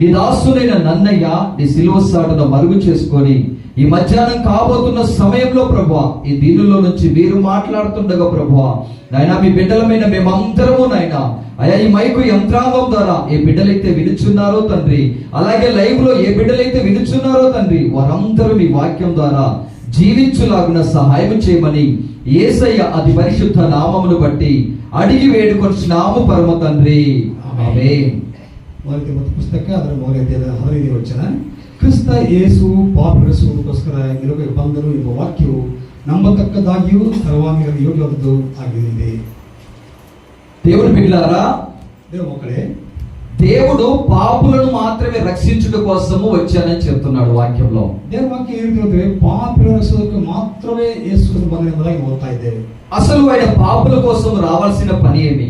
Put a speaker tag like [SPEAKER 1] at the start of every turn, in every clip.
[SPEAKER 1] ఈ దాసునైన నన్నయ్య నీ సిలువ సాటను మరుగు చేసుకొని ఈ మధ్యాహ్నం కాబోతున్న సమయంలో ప్రభా ఈ దీనిలో నుంచి మీరు మాట్లాడుతుండగా ప్రభా నాయన మీ బిడ్డలమైన మేమందరము నాయన అయ్యా ఈ మైకు యంత్రాంగం ద్వారా ఏ బిడ్డలైతే వినుచున్నారో తండ్రి అలాగే లైవ్లో ఏ బిడ్డలైతే వినుచున్నారో తండ్రి వారందరూ మీ వాక్యం ద్వారా జీవించులాగున సహాయం చేయమని ఏసయ్య అతి పరిశుద్ధ నామమును బట్టి అడిగి వేడుకొని స్నాము పరమ తండ్రి. ఆమె
[SPEAKER 2] ಮೊದಲ ತಿಮ್ಮತಿ ಪುಸ್ತಕ ಅದರ ಮೊದಲೈತೆ ಹದಿನೈದು ವಚನ ಕ್ರಿಸ್ತ ಯೇಸು ಪಾಪಿಸೋದಕ್ಕೋಸ್ಕರ ನಿಲುಗೆ ಬಂದನು ಎಂಬ ವಾಕ್ಯವು ನಂಬತಕ್ಕದಾಗಿಯೂ ಸರ್ವಾಂಗ ಯೋಗ್ಯವಾದದ್ದು ಆಗಿದೆ
[SPEAKER 1] దేవుని బిడ్డలారా
[SPEAKER 2] ದೇವ ಮಕ್ಕಳೇ
[SPEAKER 1] దేవుడు పాపులను మాత్రమే రక్షించుట కోసము వచ్చానని చెప్తున్నాడు వాక్యంలో
[SPEAKER 2] ದೇವ ವಾಕ್ಯ ಏನು ಹೇಳಿದ್ರೆ ಪಾಪಿಗಳ ರಕ್ಷೋದಕ್ಕೆ ಮಾತ್ರವೇ ಯೇಸು ಕ್ರಿಸ್ತ ಬಂದ ಎಂಬುದಾಗಿ ಓದ್ತಾ ಇದ್ದೇವೆ
[SPEAKER 1] అసలు ఆయన పాపుల కోసం రావాల్సిన పని ఏమి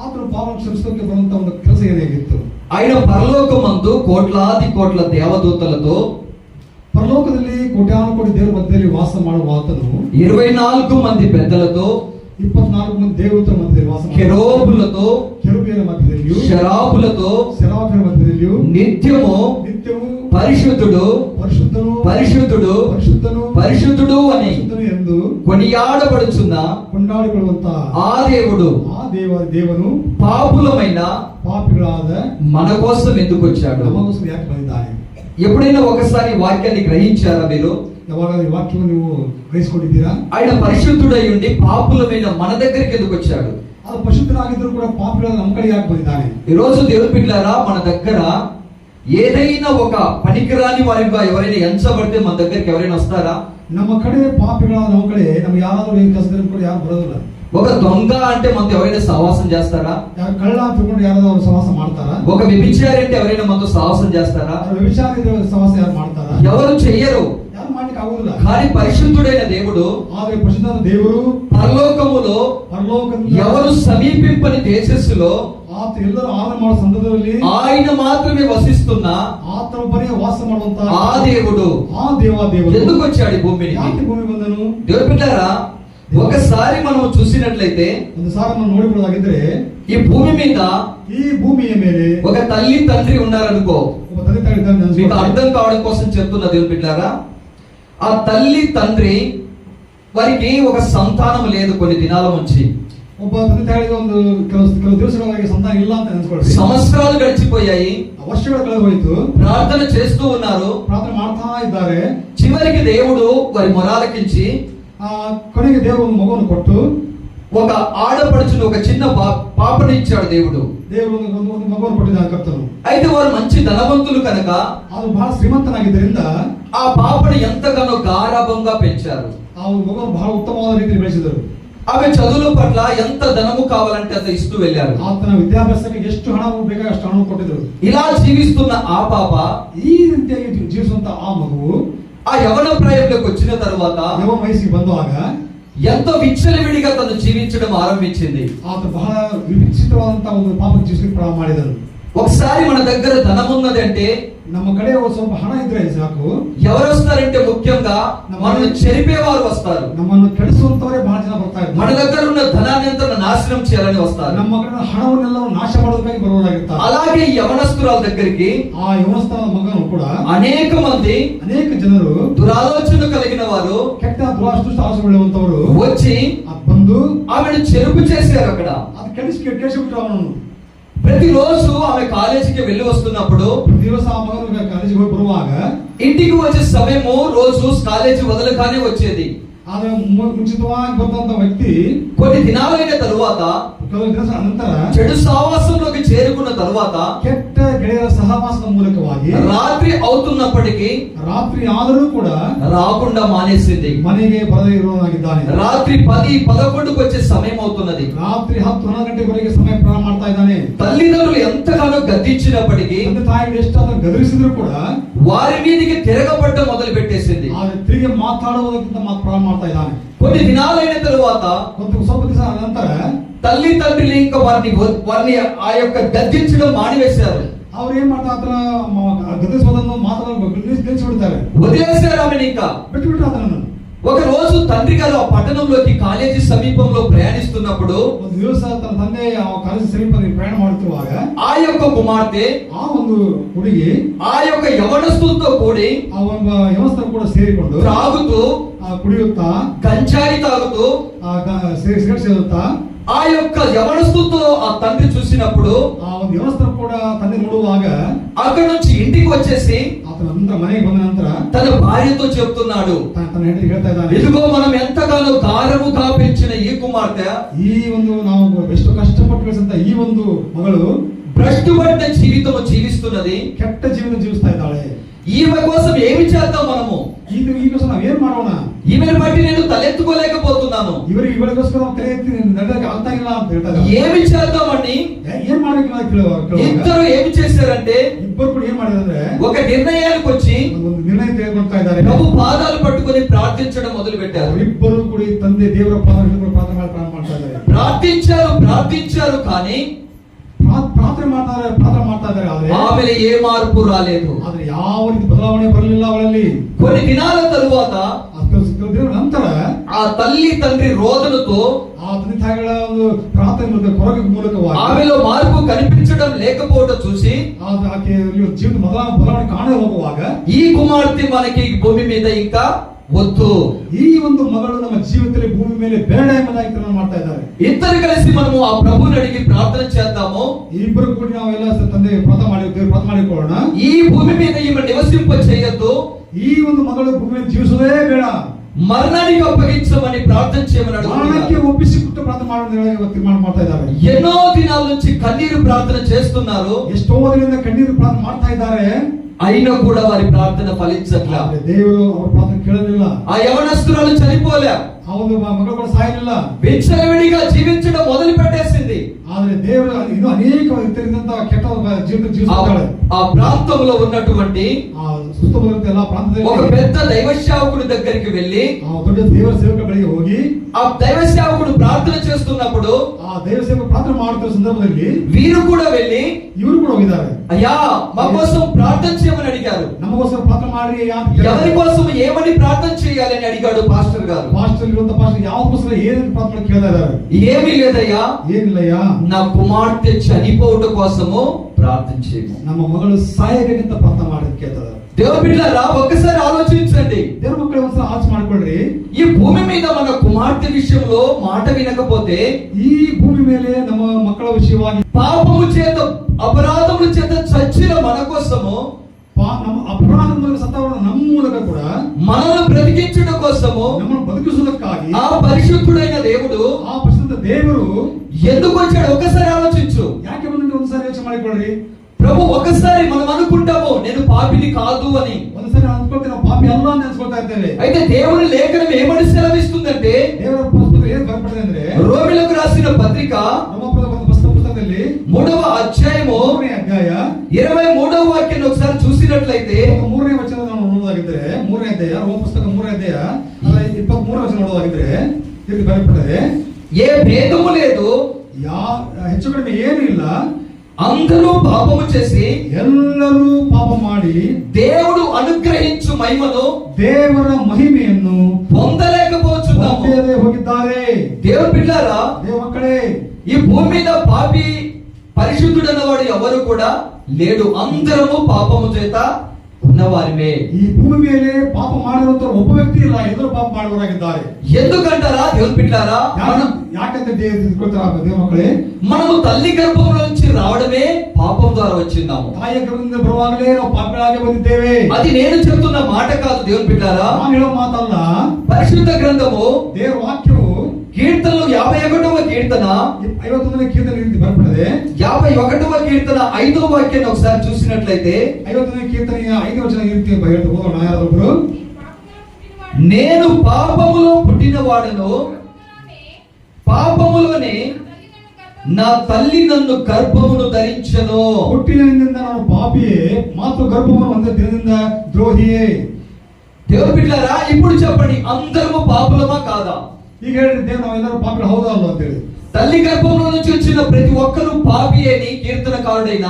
[SPEAKER 2] ಆತನು ಪಾಪ ಕ್ಷಮಿಸೋದಕ್ಕೆ ಬರುವಂತ ಒಂದು ಕೆಲಸ ಏನಾಗಿತ್ತು
[SPEAKER 1] ఆయన పరలోకమందు కోట్లాది కోట్ల దేవదూతలతో
[SPEAKER 2] ಪರಲೋಕದಲ್ಲಿ ಕೋಟ್ಯಾನುಕೋಟಿ ದೇವರ ಮಧ್ಯದಲ್ಲಿ ವಾಸ ಮಾಡುವ ಆತನು
[SPEAKER 1] ఇరవై నాలుగు మంది పెద్దలతో
[SPEAKER 2] ಇಪ್ಪತ್ನಾಲ್ಕು ಮಂದಿ ದೇವತರ ಮಧ್ಯದಲ್ಲಿ ವಾಸ ಮಾಡುವ
[SPEAKER 1] కెరోబులతో
[SPEAKER 2] ಕೆರುಬಿಯರ ಮಧ್ಯದಲ್ಲಿಯೂ
[SPEAKER 1] శరాబులతో
[SPEAKER 2] ಶರಾಫಿನ ಮಧ್ಯದಲ್ಲಿಯೂ
[SPEAKER 1] నిత్యము
[SPEAKER 2] ನಿತ್ಯವೂ
[SPEAKER 1] పరిశుద్ధుడు
[SPEAKER 2] ಪರಿಶುದ್ಧನು
[SPEAKER 1] పరిశుద్ధుడు
[SPEAKER 2] ಪರಿಶುದ್ಧನು
[SPEAKER 1] పరిశుద్ధుడు అని
[SPEAKER 2] ಪರಿಶುದ್ಧನು ಎಂದು
[SPEAKER 1] కొనియాడబడుచున్న
[SPEAKER 2] ಕೊಂಡಾಡಿಕೊಳ್ಳುವಂತ
[SPEAKER 1] ఆ దేవుడు
[SPEAKER 2] ಆ ದೇವ ದೇವನು
[SPEAKER 1] పాపులమైన
[SPEAKER 2] ಪಾಪಿಗಳಾದ
[SPEAKER 1] మన కోసం ఎందుకు వచ్చాడు
[SPEAKER 2] ನಮಗೋಸ್ಕರ ಯಾಕೆ ಬಂದಿದ್ದಾನೆ
[SPEAKER 1] ఎప్పుడైనా ఒకసారి ఈ వాక్యాన్ని గ్రహించారా మీరు
[SPEAKER 2] ಯಾವಾಗ ಈ ವಾಕ್ಯವನ್ನು ನೀವು ಗ್ರಹಿಸಿಕೊಂಡಿದ್ದೀರಾ
[SPEAKER 1] ఆయన పరిశుద్ధుడై ఉండి పాపులమైన మన దగ్గరికి ఎందుకు వచ్చాడు
[SPEAKER 2] ಅದು ಪರಿಶುದ್ಧನಾಗಿದ್ದರೂ ಕೂಡ ಪಾಪಿಗಳಾದ ನಮ್ಮ ಕಡೆ ಯಾಕೆ ಬಂದಿದ್ದಾನೆ
[SPEAKER 1] ఈ రోజు దేవుని బిడ్డలారా మన దగ్గర ఏదైనా ఒక పనికిరాని వారిగా ఎవరైనా ఎంచబడితే మన దగ్గరికి ఎవరైనా వస్తారా
[SPEAKER 2] ನಮ್ಮ ಕಡೆ ಪಾಪಿಗಳಾದ ನಮ್ಮ ಕಡೆ ನಮ್ಗೆ ಯಾರಾದ್ರೂ ಏನು ಕೆಲಸದಲ್ಲಿ ಕೂಡ ಯಾರು ಬರೋದಿಲ್ಲ
[SPEAKER 1] ఒక దొంగ అంటే మనతో ఎవరైనా సహవాసం చేస్తారా
[SPEAKER 2] ಯಾರು ಕಳ್ಳ ಅಂತ ತಿಳ್ಕೊಂಡು ಯಾರಾದ್ರೂ ಅವ್ರು ಸವಾಸ ಮಾಡ್ತಾರಾ
[SPEAKER 1] ఒక వ్యభిచారి అంటే ఎవరైనా మనతో సహవాసం చేస్తారా
[SPEAKER 2] ಯಾರು ವ್ಯಭಿಚಾರ ಇದ್ರೆ ಸವಾಸ ಯಾರು ಮಾಡ್ತಾರಾ
[SPEAKER 1] ఎవరు చెయ్యరు
[SPEAKER 2] ಯಾರು ಮಾಡ್ಲಿಕ್ಕೆ ಆಗುದಿಲ್ಲ
[SPEAKER 1] కానీ పరిశుద్ధుడైన దేవుడు
[SPEAKER 2] ಆದ್ರೆ ಪರಿಶುದ್ಧ ದೇವರು
[SPEAKER 1] పరలోకములో
[SPEAKER 2] ಪರಲೋಕದಿಂದ
[SPEAKER 1] ఎవరు సమీపింపని దేశస్సులో
[SPEAKER 2] ಆತ ಎಲ್ಲರೂ ಆರಾಮ ಮಾಡೋ ಸಂದರ್ಭದಲ್ಲಿ
[SPEAKER 1] ఆయన మాత్రమే వసిస్తున్న
[SPEAKER 2] ಆತನ ಬರೀ ವಾಸ ಮಾಡುವಂತ
[SPEAKER 1] ఆ దేవుడు
[SPEAKER 2] ಆ ದೇವ ದೇವರು
[SPEAKER 1] ఎందుకు వచ్చాడు ఈ భూమిని
[SPEAKER 2] ಯಾಕೆ ಭೂಮಿ ಬಂದನು
[SPEAKER 1] దేవుడు బిడ్డారా ఒకసారి మనం చూసినట్లయితే
[SPEAKER 2] ಒಂದು ಸಾರ మనం ನೋಡಿಕೊಳ್ಳೋದಾಗಿದ್ರೆ
[SPEAKER 1] ఈ భూమి మీద
[SPEAKER 2] ಈ ಭೂಮಿಯ ಮೇಲೆ
[SPEAKER 1] ఒక తల్లి తండ్రి ఉన్నారనుకో
[SPEAKER 2] ಒಬ್ಬ ತಂದೆ ತಾಯಿ ಇದ್ದಾನೆ
[SPEAKER 1] మీకు
[SPEAKER 2] ನೆನ್ಸ್ಕೊಳ್ಳಿ.
[SPEAKER 1] అర్థం కావడం కోసం చెప్తున్న దేవుని బిడ్డారా ఆ తల్లి తండ్రి వారికి ఒక సంతానం లేదు కొన్ని దినాల నుంచి
[SPEAKER 2] ಒಬ್ಬ ತಂದೆ ತಾಯಿಗೆ ಒಂದು ಕೆಲವು ಕೆಲವು ದಿವಸಗಳಾಗಿ ಸಂತಾನ ಇಲ್ಲ ಅಂತ ನೆನ್ಸ್ಕೊಳ್ರಿ
[SPEAKER 1] సంవత్సరాలు గడిచిపోయాయి
[SPEAKER 2] ವರ್ಷಗಳು ಕಳೆದು ಹೋಯಿತು
[SPEAKER 1] ప్రార్థన చేస్తూ ఉన్నారు
[SPEAKER 2] ಪ್ರಾರ್ಥನೆ ಮಾಡ್ತಾ ಇದ್ದಾರೆ
[SPEAKER 1] చివరికి దేవుడు వారి మొరాలకించి
[SPEAKER 2] ಆ ಕೊನೆಗೆ ದೇವರು ಒಂದು ಮಗುವನ್ನು ಕೊಟ್ಟು
[SPEAKER 1] ఒక ఆడపడుచును ఒక చిన్న పా- పాపను ఇచ్చాడు దేవుడు
[SPEAKER 2] ದೇವರು ಒಂದು ಒಂದು- ಒಂದು ಮಗುವನ್ನು ಕೊಟ್ಟಿದ್ದಾನೆ ಕರ್ತನು
[SPEAKER 1] అయితే వారు మంచి ధనవంతులు కనుక
[SPEAKER 2] ಅದು ಬಹಳ ಶ್ರೀಮಂತನಾಗಿದ್ದರಿಂದ
[SPEAKER 1] ఆ పాపను ఎంతగానో గారాభంగా పెంచారు
[SPEAKER 2] ಆ ಒಂದು ಮಗುವನ್ನು ಬಹಳ ಉತ್ತಮವಾದ ರೀತಿಯಲ್ಲಿ ಬೆಳೆಸಿದರು
[SPEAKER 1] ఆమె చదువుల పట్ల ఎంత ధనము కావాలంటే అంత ఇస్తూ వెళ్ళారు
[SPEAKER 2] ಆತನ ವಿದ್ಯಾಭ್ಯಾಸಕ್ಕೆ ಎಷ್ಟು ಹಣ ಬೇಕಾಗ ಅಷ್ಟು ಹಣ ಕೊಟ್ಟಿದ್ರು
[SPEAKER 1] ఇలా జీవిస్తున్న ఆ పాప
[SPEAKER 2] ಈ ರೀತಿಯಾಗಿ ಜೀ- ಜೀವಿಸುವಂತ ಆ ಮಗುವು
[SPEAKER 1] ఆ యవన ప్రాయంలోకి వచ్చిన తరువాత
[SPEAKER 2] ಯವ ವಯಸ್ಸಿಗೆ ಬಂದುವಾಗ
[SPEAKER 1] ఎంతో విచ్చలవిడిగా తను జీవించడం ఆరంభించింది
[SPEAKER 2] ಆತ ಬಹಳ ವಿಚಿತ್ರವಾದಂತ ಒಂದು ಪಾಪ ಜೀವಿಸಲಿಕ್ಕೆ ಪ್ರಾರಂಭ ಮಾಡಿದನು
[SPEAKER 1] ఒకసారి మన దగ్గర ధనం ఉన్నది అంటే
[SPEAKER 2] ನಮ್ಮ ಕಡೆ ಒಂದು ಸ್ವಲ್ಪ ಹಣ ಇದ್ರೆ ಸಾಕು
[SPEAKER 1] ఎవరు వస్తారంటే ముఖ్యంగా మనల్ని చెరిపేవారు వస్తారు
[SPEAKER 2] ನಮ್ಮನ್ನು ಕೆಡಿಸುವಂತವರೇ ಬಹಳ ಜನ ಬರ್ತಾ
[SPEAKER 1] మన
[SPEAKER 2] ಇದ್ದಾರೆ
[SPEAKER 1] దగ్గర ఉన్న ధనాన్ని అంతా నాశనం చేయాలని వస్తారు
[SPEAKER 2] ನಮ್ಮ ಕಡೆ ಹಣವನ್ನೆಲ್ಲ ನಾಶ ಮಾಡೋದಕ್ಕಾಗಿ ಬರುವವರಾಗಿರ್ತಾರೆ
[SPEAKER 1] అలాగే ఈ యవనస్తురాల దగ్గరికి
[SPEAKER 2] ಆ ಯವನಸ್ಥಾನ ಮಗನು ಕೂಡ
[SPEAKER 1] అనేక మంది
[SPEAKER 2] ಅನೇಕ ಜನರು
[SPEAKER 1] దురాలోచన కలిగిన వారు
[SPEAKER 2] ಕೆಟ್ಟ ದುರಾದೃಷ್ಟ ಆಸೆಗೊಳ್ಳುವಂತವರು
[SPEAKER 1] వచ్చి
[SPEAKER 2] ಅದ್ ಬಂದು
[SPEAKER 1] ఆమెను చెరుపు చేశారు అక్కడ
[SPEAKER 2] ಅದು ಕೆಡಿಸಿ ಕೆಡಿಸಿಬಿಟ್ರು ಅವನನ್ನು
[SPEAKER 1] ప్రతిరోజు ఆమె కాలేజీకి వెళ్ళి వస్తున్నప్పుడు
[SPEAKER 2] ಪ್ರತಿ ದಿವಸ ಆ ಮಗನು ಕಾಲೇಜಿಗೆ ಹೋಗಿ ಬರುವಾಗ
[SPEAKER 1] ఇంటికి వచ్చే సమయము రోజు కాలేజీ వదలగానే వచ్చేది
[SPEAKER 2] ಆದ ಮುಂಚಿತವಾಗಿ ವ್ಯಕ್ತಿ
[SPEAKER 1] కొన్ని దినాలైన తరువాత చెడు చేరుకున్న తరువాత
[SPEAKER 2] ಕೆಟ್ಟ ಗೆಳೆಯರ ಸಹವಾಸದ ಮೂಲಕವಾಗಿ
[SPEAKER 1] రాత్రి అవుతున్నప్పటికీ
[SPEAKER 2] ರಾತ್ರಿ ಆದರೂ ಕೂಡ
[SPEAKER 1] రాకుండా మానేసింది.
[SPEAKER 2] ಮನೆಗೆ ಬರದೇ
[SPEAKER 1] రాత్రి పది పదకొండుకు వచ్చే సమయం అవుతున్నది.
[SPEAKER 2] ರಾತ್ರಿ ಹತ್ತು ಹನ್ನೊಂದು ಗಂಟೆವರೆಗೆ ಸಮಯ ಪ್ರಾರಂಭ ಮಾಡ್ತಾ ಇದ್ದಾನೆ
[SPEAKER 1] తల్లిదండ్రులు ఎంతగానో గద్దించినప్పటికీ
[SPEAKER 2] తాయి ತಾಯಿಗಳು ಎಷ್ಟಾದರೂ ಗದರಿಸಿದ್ರು
[SPEAKER 1] వారి మీదకి తిరగబడ్డం మొదలుపెట్టి పెట్టేసింది
[SPEAKER 2] ಆದ್ರೆ ತಿರುಗಿ ಮಾತಾಡುವುದಕ್ಕಿಂತ ಮಾತು ಪ್ರಾರಂಭ ಮಾಡ್ತಾ ಇದ್ದಾನೆ
[SPEAKER 1] కొన్ని దినాలైన తరువాత
[SPEAKER 2] ಒಂದು ಸ್ವಲ್ಪ ದಿವಸ ನಂತರ
[SPEAKER 1] తల్లి తండ్రులు ఇంకా వారిని వారిని ఆ యొక్క గద్దించడం మానివేశారు
[SPEAKER 2] ಅವ್ರು ಏನ್ ಮಾಡ್ತಾ ಆತನ ಮ- ಗದರಿಸೋದನ್ನು ಮಾತಾಡೋದು ನಿಲ್ಲಿಸಿ ನಿಲ್ಲಿಸಿ ಬಿಡ್ತಾರೆ
[SPEAKER 1] వదిలేశారు ఆమెను ఇంకా
[SPEAKER 2] ಬಿಟ್ಟು ಬಿಟ್ರು ಅದನ್ನು
[SPEAKER 1] ఒక రోజు తండ్రి గారు ఆ పట్టణంలోకి కాలేజీ సమీపంలో ప్రయాణిస్తున్నప్పుడు
[SPEAKER 2] ಒಂದು ದಿವಸ ತನ್ನ ತಂದೆ ಆ ಕಾಲೇಜ್ ಸಮೀಪದಲ್ಲಿ ಪ್ರಯಾಣ ಮಾಡುತ್ತಿರುವಾಗ
[SPEAKER 1] ఆ యొక్క కుమార్తె
[SPEAKER 2] ಆ ಒಂದು ಹುಡುಗಿ
[SPEAKER 1] ఆ యొక్క యవనస్తులతో కూడి
[SPEAKER 2] ಆ ಒಬ್ಬ ವ್ಯವಸ್ಥೆ ಕೂಡ ಸೇರಿಕೊಂಡು
[SPEAKER 1] త్రాగుతూ
[SPEAKER 2] ಆ ಕುಡಿಯುತ್ತಾ
[SPEAKER 1] గంజాయి తాగుతూ
[SPEAKER 2] ಆ ಗ- ಸೇ- ಸಿಗರೇಟ್ ಸೇದುತ್ತಾ
[SPEAKER 1] ఆ యొక్క యవనస్తులతో ఆ తండ్రి చూసినప్పుడు
[SPEAKER 2] ಆ ಒಂದು ವ್ಯವಸ್ಥೆ ಕೂಡ ತಂದೆ ನೋಡುವಾಗ
[SPEAKER 1] అక్కడి నుంచి ఇంటికి వచ్చేసి
[SPEAKER 2] ಆತನ ನಂತರ ಮನೆಗೆ ಬಂದ ನಂತರ
[SPEAKER 1] తన భార్యతో చెప్తున్నాడు
[SPEAKER 2] ತ- ತನ್ನ ಹೆಂಡತಿ ಹೇಳ್ತಾ ಇದ್ದಾನೆ
[SPEAKER 1] ఇదిగో మనం ఎంతగానో గారముగా పెంచిన ఈ కుమార్తె
[SPEAKER 2] ಈ ಒಂದು ನಾವು ಎಷ್ಟು ಕಷ್ಟಪಟ್ಟು ಬೆಳೆಸಂತ ಈ ಒಂದು ಮಗಳು
[SPEAKER 1] భ్రష్టుపడిన జీవితం జీవిస్తున్నది
[SPEAKER 2] ಕೆಟ್ಟ ಜೀವನ ಜೀವಿಸ್ತಾ ಇದ್ದಾಳೆ
[SPEAKER 1] ఈమె కోసం ఏమి చేద్దాం మనము
[SPEAKER 2] ಈಗ ಈಗೋಸ್ಕರ ನಾವ್ ಏನ್ ಮಾಡೋಣ
[SPEAKER 1] ఈమెను బట్టి నేను తలెత్తుకోలేకపోతున్నాను
[SPEAKER 2] ಇವರಿಗೆ ಇವರಿಗೋಸ್ಕರ ನಾವು ತಲೆ ಎತ್ತಿ ನಡೆದಕ್ಕೆ ಆಗ್ತಾ ಇಲ್ಲ ಅಂತ ಹೇಳ್ತಾ ಇದ್ದಾರೆ
[SPEAKER 1] ఏమి చేద్దామని
[SPEAKER 2] ಏ- ಏನ್ ಮಾಡ್ಬೇಕು ಅಂತ ಕೇಳುವ- ಕೇಳುವಾಗ
[SPEAKER 1] ఇద్దరు ఏమి చేశారంటే
[SPEAKER 2] ಇಬ್ಬರು ಕೂಡ ಏನ್ ಮಾಡಿದ್ರೆ
[SPEAKER 1] ఒక నిర్ణయానికి వచ్చి
[SPEAKER 2] ಒಂದು ನಿರ್ಣಯ ತೆಗೆದುಕೊಳ್ತಾ ಇದ್ದಾರೆ
[SPEAKER 1] ప్రభు పాదాలు పట్టుకొని ప్రార్థించడం మొదలు పెట్టారు
[SPEAKER 2] ಅವರಿಬ್ಬರು ಕೂಡ ಈ ತಂದೆ ದೇವರ ಪಾದಗಳು ಪ್ರಾರ್ಥನೆ ಮಾಡಿ ಪ್ರಾರಂಭ ಮಾಡ್ತಾ ಇದ್ದಾರೆ
[SPEAKER 1] ప్రార్థించారు ప్రార్థించారు కానీ
[SPEAKER 2] ಪ್ರಾ- ಪ್ರಾರ್ಥನೆ ಮಾಡ್ತಾ ಇದ್ದಾರೆ ಪ್ರಾರ್ಥನೆ ಮಾಡ್ತಾ ಇದ್ದಾರೆ ಆದ್ರೆ
[SPEAKER 1] ఆమెలో ఏ మార్పు రాలేదు
[SPEAKER 2] ಆದ್ರೆ ಯಾವ ರೀತಿ ಬದಲಾವಣೆ ಬರಲಿಲ್ಲ ಅವಳಲ್ಲಿ
[SPEAKER 1] కొన్ని దినాల తరువాత
[SPEAKER 2] ಆ ಕೆಲವು ಕೆಲವು ದಿನಗಳ ನಂತರ
[SPEAKER 1] ఆ తల్లి తండ్రి రోదనతో
[SPEAKER 2] ಆ ತಂದೆ ತಾಯಿಗಳ ಒಂದು ಪ್ರಾರ್ಥನೆ ಮೂಲಕ ಕೊರಗ ಮೂಲಕವಾಗಿ
[SPEAKER 1] ఆమెలో మార్పు కనిపించడం లేకపోవడం చూసి
[SPEAKER 2] ಆ- ಆಕೆ ಜೀವನ ಬದಲಾವಣೆ ಬದಲಾವಣೆ ಕಾಣದೆ ಹೋಗುವಾಗ
[SPEAKER 1] ఈ కుమార్తె మనకి ఈ భూమి మీద ఇంకా వద్దు
[SPEAKER 2] ಈ ಒಂದು ಮಗಳು ನಮ್ಮ ಜೀವಿತದಲ್ಲಿ ಭೂಮಿ ಮೇಲೆ ಬೇಡ ಎಂಬುದಾಗಿ ತೀರ್ಮಾನ ಮಾಡ್ತಾ ಇದ್ದಾರೆ
[SPEAKER 1] ఇద్దరు కలిసి మనము ఆ ప్రభుని అడిగి ప్రార్థన చేద్దాము
[SPEAKER 2] ಈ ಇಬ್ಬರು ಕೂಡ ನಾವೆಲ್ಲ ಸ- ತಂದೆ ಪ್ರಾರ್ಥನೆ ಮಾಡಿ ದೇವ್ರ ಪ್ರಾರ್ಥನೆ ಮಾಡಿಕೊಳ್ಳೋಣ
[SPEAKER 1] ఈ భూమి మీద ఈమె నివసింప చేయొద్దు
[SPEAKER 2] ಈ ಒಂದು ಮಗಳು ಭೂಮಿ ಮೇಲೆ ಜೀವಿಸುವುದೇ ಬೇಡ
[SPEAKER 1] మరణానికి అప్పగించమని ప్రార్థన చేయమని
[SPEAKER 2] ಮರಣಕ್ಕೆ
[SPEAKER 1] అడుగుతున్నారు
[SPEAKER 2] ಒಪ್ಪಿಸಿಕೊಟ್ಟು ಪ್ರಾರ್ಥನೆ ಮಾಡೋದು ತೀರ್ಮಾನ ಮಾಡ್ತಾ ಇದ್ದಾರೆ
[SPEAKER 1] ఎన్నో దినాల నుంచి కన్నీరు ప్రార్థన చేస్తున్నారు
[SPEAKER 2] ಎಷ್ಟೋ ದಿನದಿಂದ ಕಣ್ಣೀರು ಪ್ರಾರ್ಥನೆ ಮಾಡ್ತಾ ಇದ್ದಾರೆ
[SPEAKER 1] అయినా కూడా వారి ప్రార్థన ఫలించట్లా
[SPEAKER 2] ಆದ್ರೆ ದೇವರು ಅವ್ರ ಪ್ರಾರ್ಥನೆ ಕೇಳಲಿಲ್ಲ
[SPEAKER 1] ఆ యవనస్తురాలు చనిపోలే
[SPEAKER 2] ಆ ಒಂದು ಮ- మగ ಕೂಡ ಸಾಯಲಿಲ್ಲ
[SPEAKER 1] విచ్చలవిడిగా జీవించడం మొదలు పెట్టేసింది
[SPEAKER 2] ಆದ್ರೆ ದೇವರು ಇನ್ನೂ ಅನೇಕ ಇತರದಂತ ಕೆಟ್ಟ ಜೀವನ
[SPEAKER 1] ఆ-
[SPEAKER 2] ಜೀವಿಸುತ್ತಾಳೆ
[SPEAKER 1] ఆ ప్రాంతంలో ఉన్నటువంటి
[SPEAKER 2] ಆ ಸುಸ್ತು ಬರುವಂತ ಎಲ್ಲಾ
[SPEAKER 1] ఒక
[SPEAKER 2] ಪ್ರಾಂತದಲ್ಲಿ
[SPEAKER 1] పెద్ద దైవ సేవకుడి దగ్గరికి వెళ్ళి
[SPEAKER 2] ಆ ದೊಡ್ಡ ದೇವರ ಸೇವಕ ಬಳಿಗೆ ಹೋಗಿ
[SPEAKER 1] ఆ దైవ సేవకుడు ప్రార్థన చేస్తున్నప్పుడు
[SPEAKER 2] ಆ ದೇವರ ಸೇವಕ ಪ್ರಾರ್ಥನೆ ಮಾಡುತ್ತಿರುವ ಸಂದರ್ಭದಲ್ಲಿ
[SPEAKER 1] వీరు కూడా వెళ్ళి
[SPEAKER 2] ಇವರು ಕೂಡ ಹೋಗಿದ್ದಾರೆ
[SPEAKER 1] అయ్యా మా కోసం ప్రార్థన చేయమని అడిగారు
[SPEAKER 2] ನಮಗೋಸ್ಕರ ಪ್ರಾರ್ಥನೆ ಮಾಡಿ
[SPEAKER 1] ఎవరి కోసం ఏమని ప్రార్థన చేయాలని అడిగాడు పాస్టర్ గారు
[SPEAKER 2] ಪಾಸ್ಟರ್ ಇರುವಂತ ಪಾಸ್ಟರ್ ಯಾವಕ್ಕೋಸ್ಕರ ಏನ್ ಪ್ರಾರ್ಥನೆ ಕೇಳ್ತಾ ಇದ್ದಾರೆ
[SPEAKER 1] ఏమీ లేదయ్యా
[SPEAKER 2] ಏನಿಲ್ಲಯ್ಯ
[SPEAKER 1] నా కుమార్తె చనిపోవట కోసము ప్రార్థన చేయము
[SPEAKER 2] ನಮ್ಮ ಮಗಳು ಸಾಯಬೇಕಂತ ಪ್ರಾರ್ಥನೆ ಮಾಡಿ ಕೇಳ್ತಾರೆ
[SPEAKER 1] దేవ బిడ్డలారా ఒక్కసారి ఆలోచించండి
[SPEAKER 2] ದೇವ್ರ ಮಕ್ಕಳಿಗೆ ಒಂದ್ಸಲ ಆಚೆ ಮಾಡ್ಕೊಳ್ರಿ
[SPEAKER 1] ఈ భూమి మీద మన కుమార్తె విషయంలో మాట వినకపోతే
[SPEAKER 2] ಈ ಭೂಮಿ ಮೇಲೆ ನಮ್ಮ ಮಕ್ಕಳ ವಿಷಯವಾಗಿ
[SPEAKER 1] పాపము చేత అపరాధముల చేత చచ్చిన మన కోసము
[SPEAKER 2] ಪಾ- ನಮ್ಮ ಅಪರಾಧ ಮೂಲಕ ಸತ್ತವರ ನಮ್ಮ ಮೂಲಕ ಕೂಡ
[SPEAKER 1] మనల్ని బ్రతికించడం కోసము
[SPEAKER 2] ನಮ್ಮನ್ನು ಬದುಕಿಸುವುದಕ್ಕಾಗಿ
[SPEAKER 1] ఆ పరిశుద్ధుడైన దేవుడు
[SPEAKER 2] ಆ ಪರಿಶುದ್ಧ ದೇವರು
[SPEAKER 1] ఎందుకు వచ్చాడు ఒకసారి ఆలోచించు
[SPEAKER 2] ಯಾಕೆ ಬಂದಂತ ಒಂದ್ಸಾರಿ ಯೋಚನೆ ಮಾಡಿಕೊಳ್ಳ್ರಿ
[SPEAKER 1] ప్రభు ఒకసారి మనం అనుకుంటాము నేను పాపిని కాదు అని
[SPEAKER 2] ಒಂದ್ಸರಿ ನಾವು ಅನ್ಕೊಳ್ತೇವೆ ನಾವು ಪಾಪಿ ಅಲ್ಲ ಅಂತ ಅನ್ಸ್ಕೊಳ್ತಾ ಇರ್ತೇವೆ
[SPEAKER 1] అయితే దేవుని లేఖనం ఏమని సెలవిస్తుందంటే
[SPEAKER 2] ದೇವರ ಪುಸ್ತಕ ಏನ್ ಬರ್ಪಡಿದೆ ಅಂದ್ರೆ
[SPEAKER 1] రోమిలకు రాసిన పత్రిక
[SPEAKER 2] ರೋಮಪುರದ ಒಂದು ಪುಸ್ತಕ ಪುಸ್ತಕದಲ್ಲಿ
[SPEAKER 1] మూడవ అధ్యాయము
[SPEAKER 2] ಮೂರನೇ ಅಧ್ಯಾಯ
[SPEAKER 1] ఇరవై మూడవ వాక్యాన్ని ఒకసారి చూసినట్లయితే
[SPEAKER 2] ಇವಾಗ ಮೂರನೇ ವಚನ ನಾವು ನೋಡೋದಾಗಿದ್ರೆ ಮೂರನೇ ಅಧ್ಯಾಯ ರೋಮ ಪುಸ್ತಕ ಮೂರನೇ ಅಧ್ಯಾಯ ಅದ್ರ ಇಪ್ಪತ್ತ್ ಮೂರನೇ ವಚನ ನೋಡೋದಾಗಿದ್ರೆ ಇಲ್ಲಿ ಬರಲ್ಪಟ್ಟಿದೆ
[SPEAKER 1] ఏ భేదము లేదు
[SPEAKER 2] ಯಾ ಹೆಚ್ಚು ಕಡಿಮೆ ಏನು ಇಲ್ಲ
[SPEAKER 1] అందరూ పాపము చేసి
[SPEAKER 2] ಎಲ್ಲರೂ ಪಾಪ ಮಾಡಿ
[SPEAKER 1] దేవుడు అనుగ్రహించు మహిమను
[SPEAKER 2] ದೇವರ ಮಹಿಮೆಯನ್ನು
[SPEAKER 1] పొందలేకపోతున్నాము
[SPEAKER 2] ಹೊಂದದೇ ಹೋಗಿದ್ದಾರೆ
[SPEAKER 1] దేవుడు బిడ్డారా
[SPEAKER 2] ದೇವ ಮಕ್ಕಳೇ
[SPEAKER 1] ఈ భూమి మీద పాపి పరిశుద్ధుడన్న వాడు ఎవరు కూడా లేడు అందరము పాపము చేత ఉన్నవారిమే
[SPEAKER 2] ಈ ಭೂಮಿ ಮೇಲೆ ಪಾಪ ಮಾಡಿರುವಂತ ಒಬ್ಬ ವ್ಯಕ್ತಿ ಇಲ್ಲ ಎಲ್ಲರೂ ಪಾಪ ಮಾಡುವವರಾಗಿದ್ದಾರೆ
[SPEAKER 1] ఎందుకంటారా దేవుని బిడ్డారా మనం
[SPEAKER 2] ಯಾಕೆ- ಯಾಕಂತ ದೇವ ತಿಳ್ಕೊಳ್ತಾರ ದೇವ ಮಕ್ಕಳೇ
[SPEAKER 1] మనము తల్లి గర్భంలో నుంచి రావడమే పాపం ద్వారా వచ్చిందాము
[SPEAKER 2] ತಾಯಿಯ ಗರ್ಭದಿಂದ ಬರುವಾಗಲೇ ನಾವು ಪಾಪಿಗಳಾಗಿ ಬಂದಿದ್ದೇವೆ
[SPEAKER 1] అది నేను చెప్తున్న మాట కాదు దేవుని బిడ్డారా
[SPEAKER 2] ನಾನು ಹೇಳೋ ಮಾತಲ್ಲ
[SPEAKER 1] పరిశుద్ధ గ్రంథము
[SPEAKER 2] ದೇವರ ವಾಕ್ಯವು
[SPEAKER 1] కీర్తనలు యాభై కీర్తన
[SPEAKER 2] ఐవత్ తొమ్మిది కీర్తన ఇది బలపడదే
[SPEAKER 1] యాభై ఒకటవ కీర్తన ఐదవ వాక్యాన్ని ఒకసారి చూసినట్లయితే
[SPEAKER 2] ఐవత్ తొమ్మిది కీర్తన ఐదు వచ్చిన కీర్తన
[SPEAKER 1] నేను పాపములో పుట్టిన వాడను. పాపములోనే నా తల్లి నన్ను గర్భమును ధరించను.
[SPEAKER 2] పుట్టినంద నన్ను పాపియే మాతో గర్భమును వంద తినంద ద్రోహియే.
[SPEAKER 1] దేవుడు బిడ్డారా ఇప్పుడు చెప్పండి అందరము పాపులమా కాదా?
[SPEAKER 2] ಈಗ ಹೇಳಿದ್ದೆ ನಾವೆಲ್ಲರೂ ಪಾಪಿಗಳು ಹೌದಾ ಅಲ್ವಾ ಅಂತೇಳಿ
[SPEAKER 1] తల్లి గర్భంలో నుంచి వచ్చిన ప్రతి ఒక్కరూ పాపి అని కీర్తనకారుడైన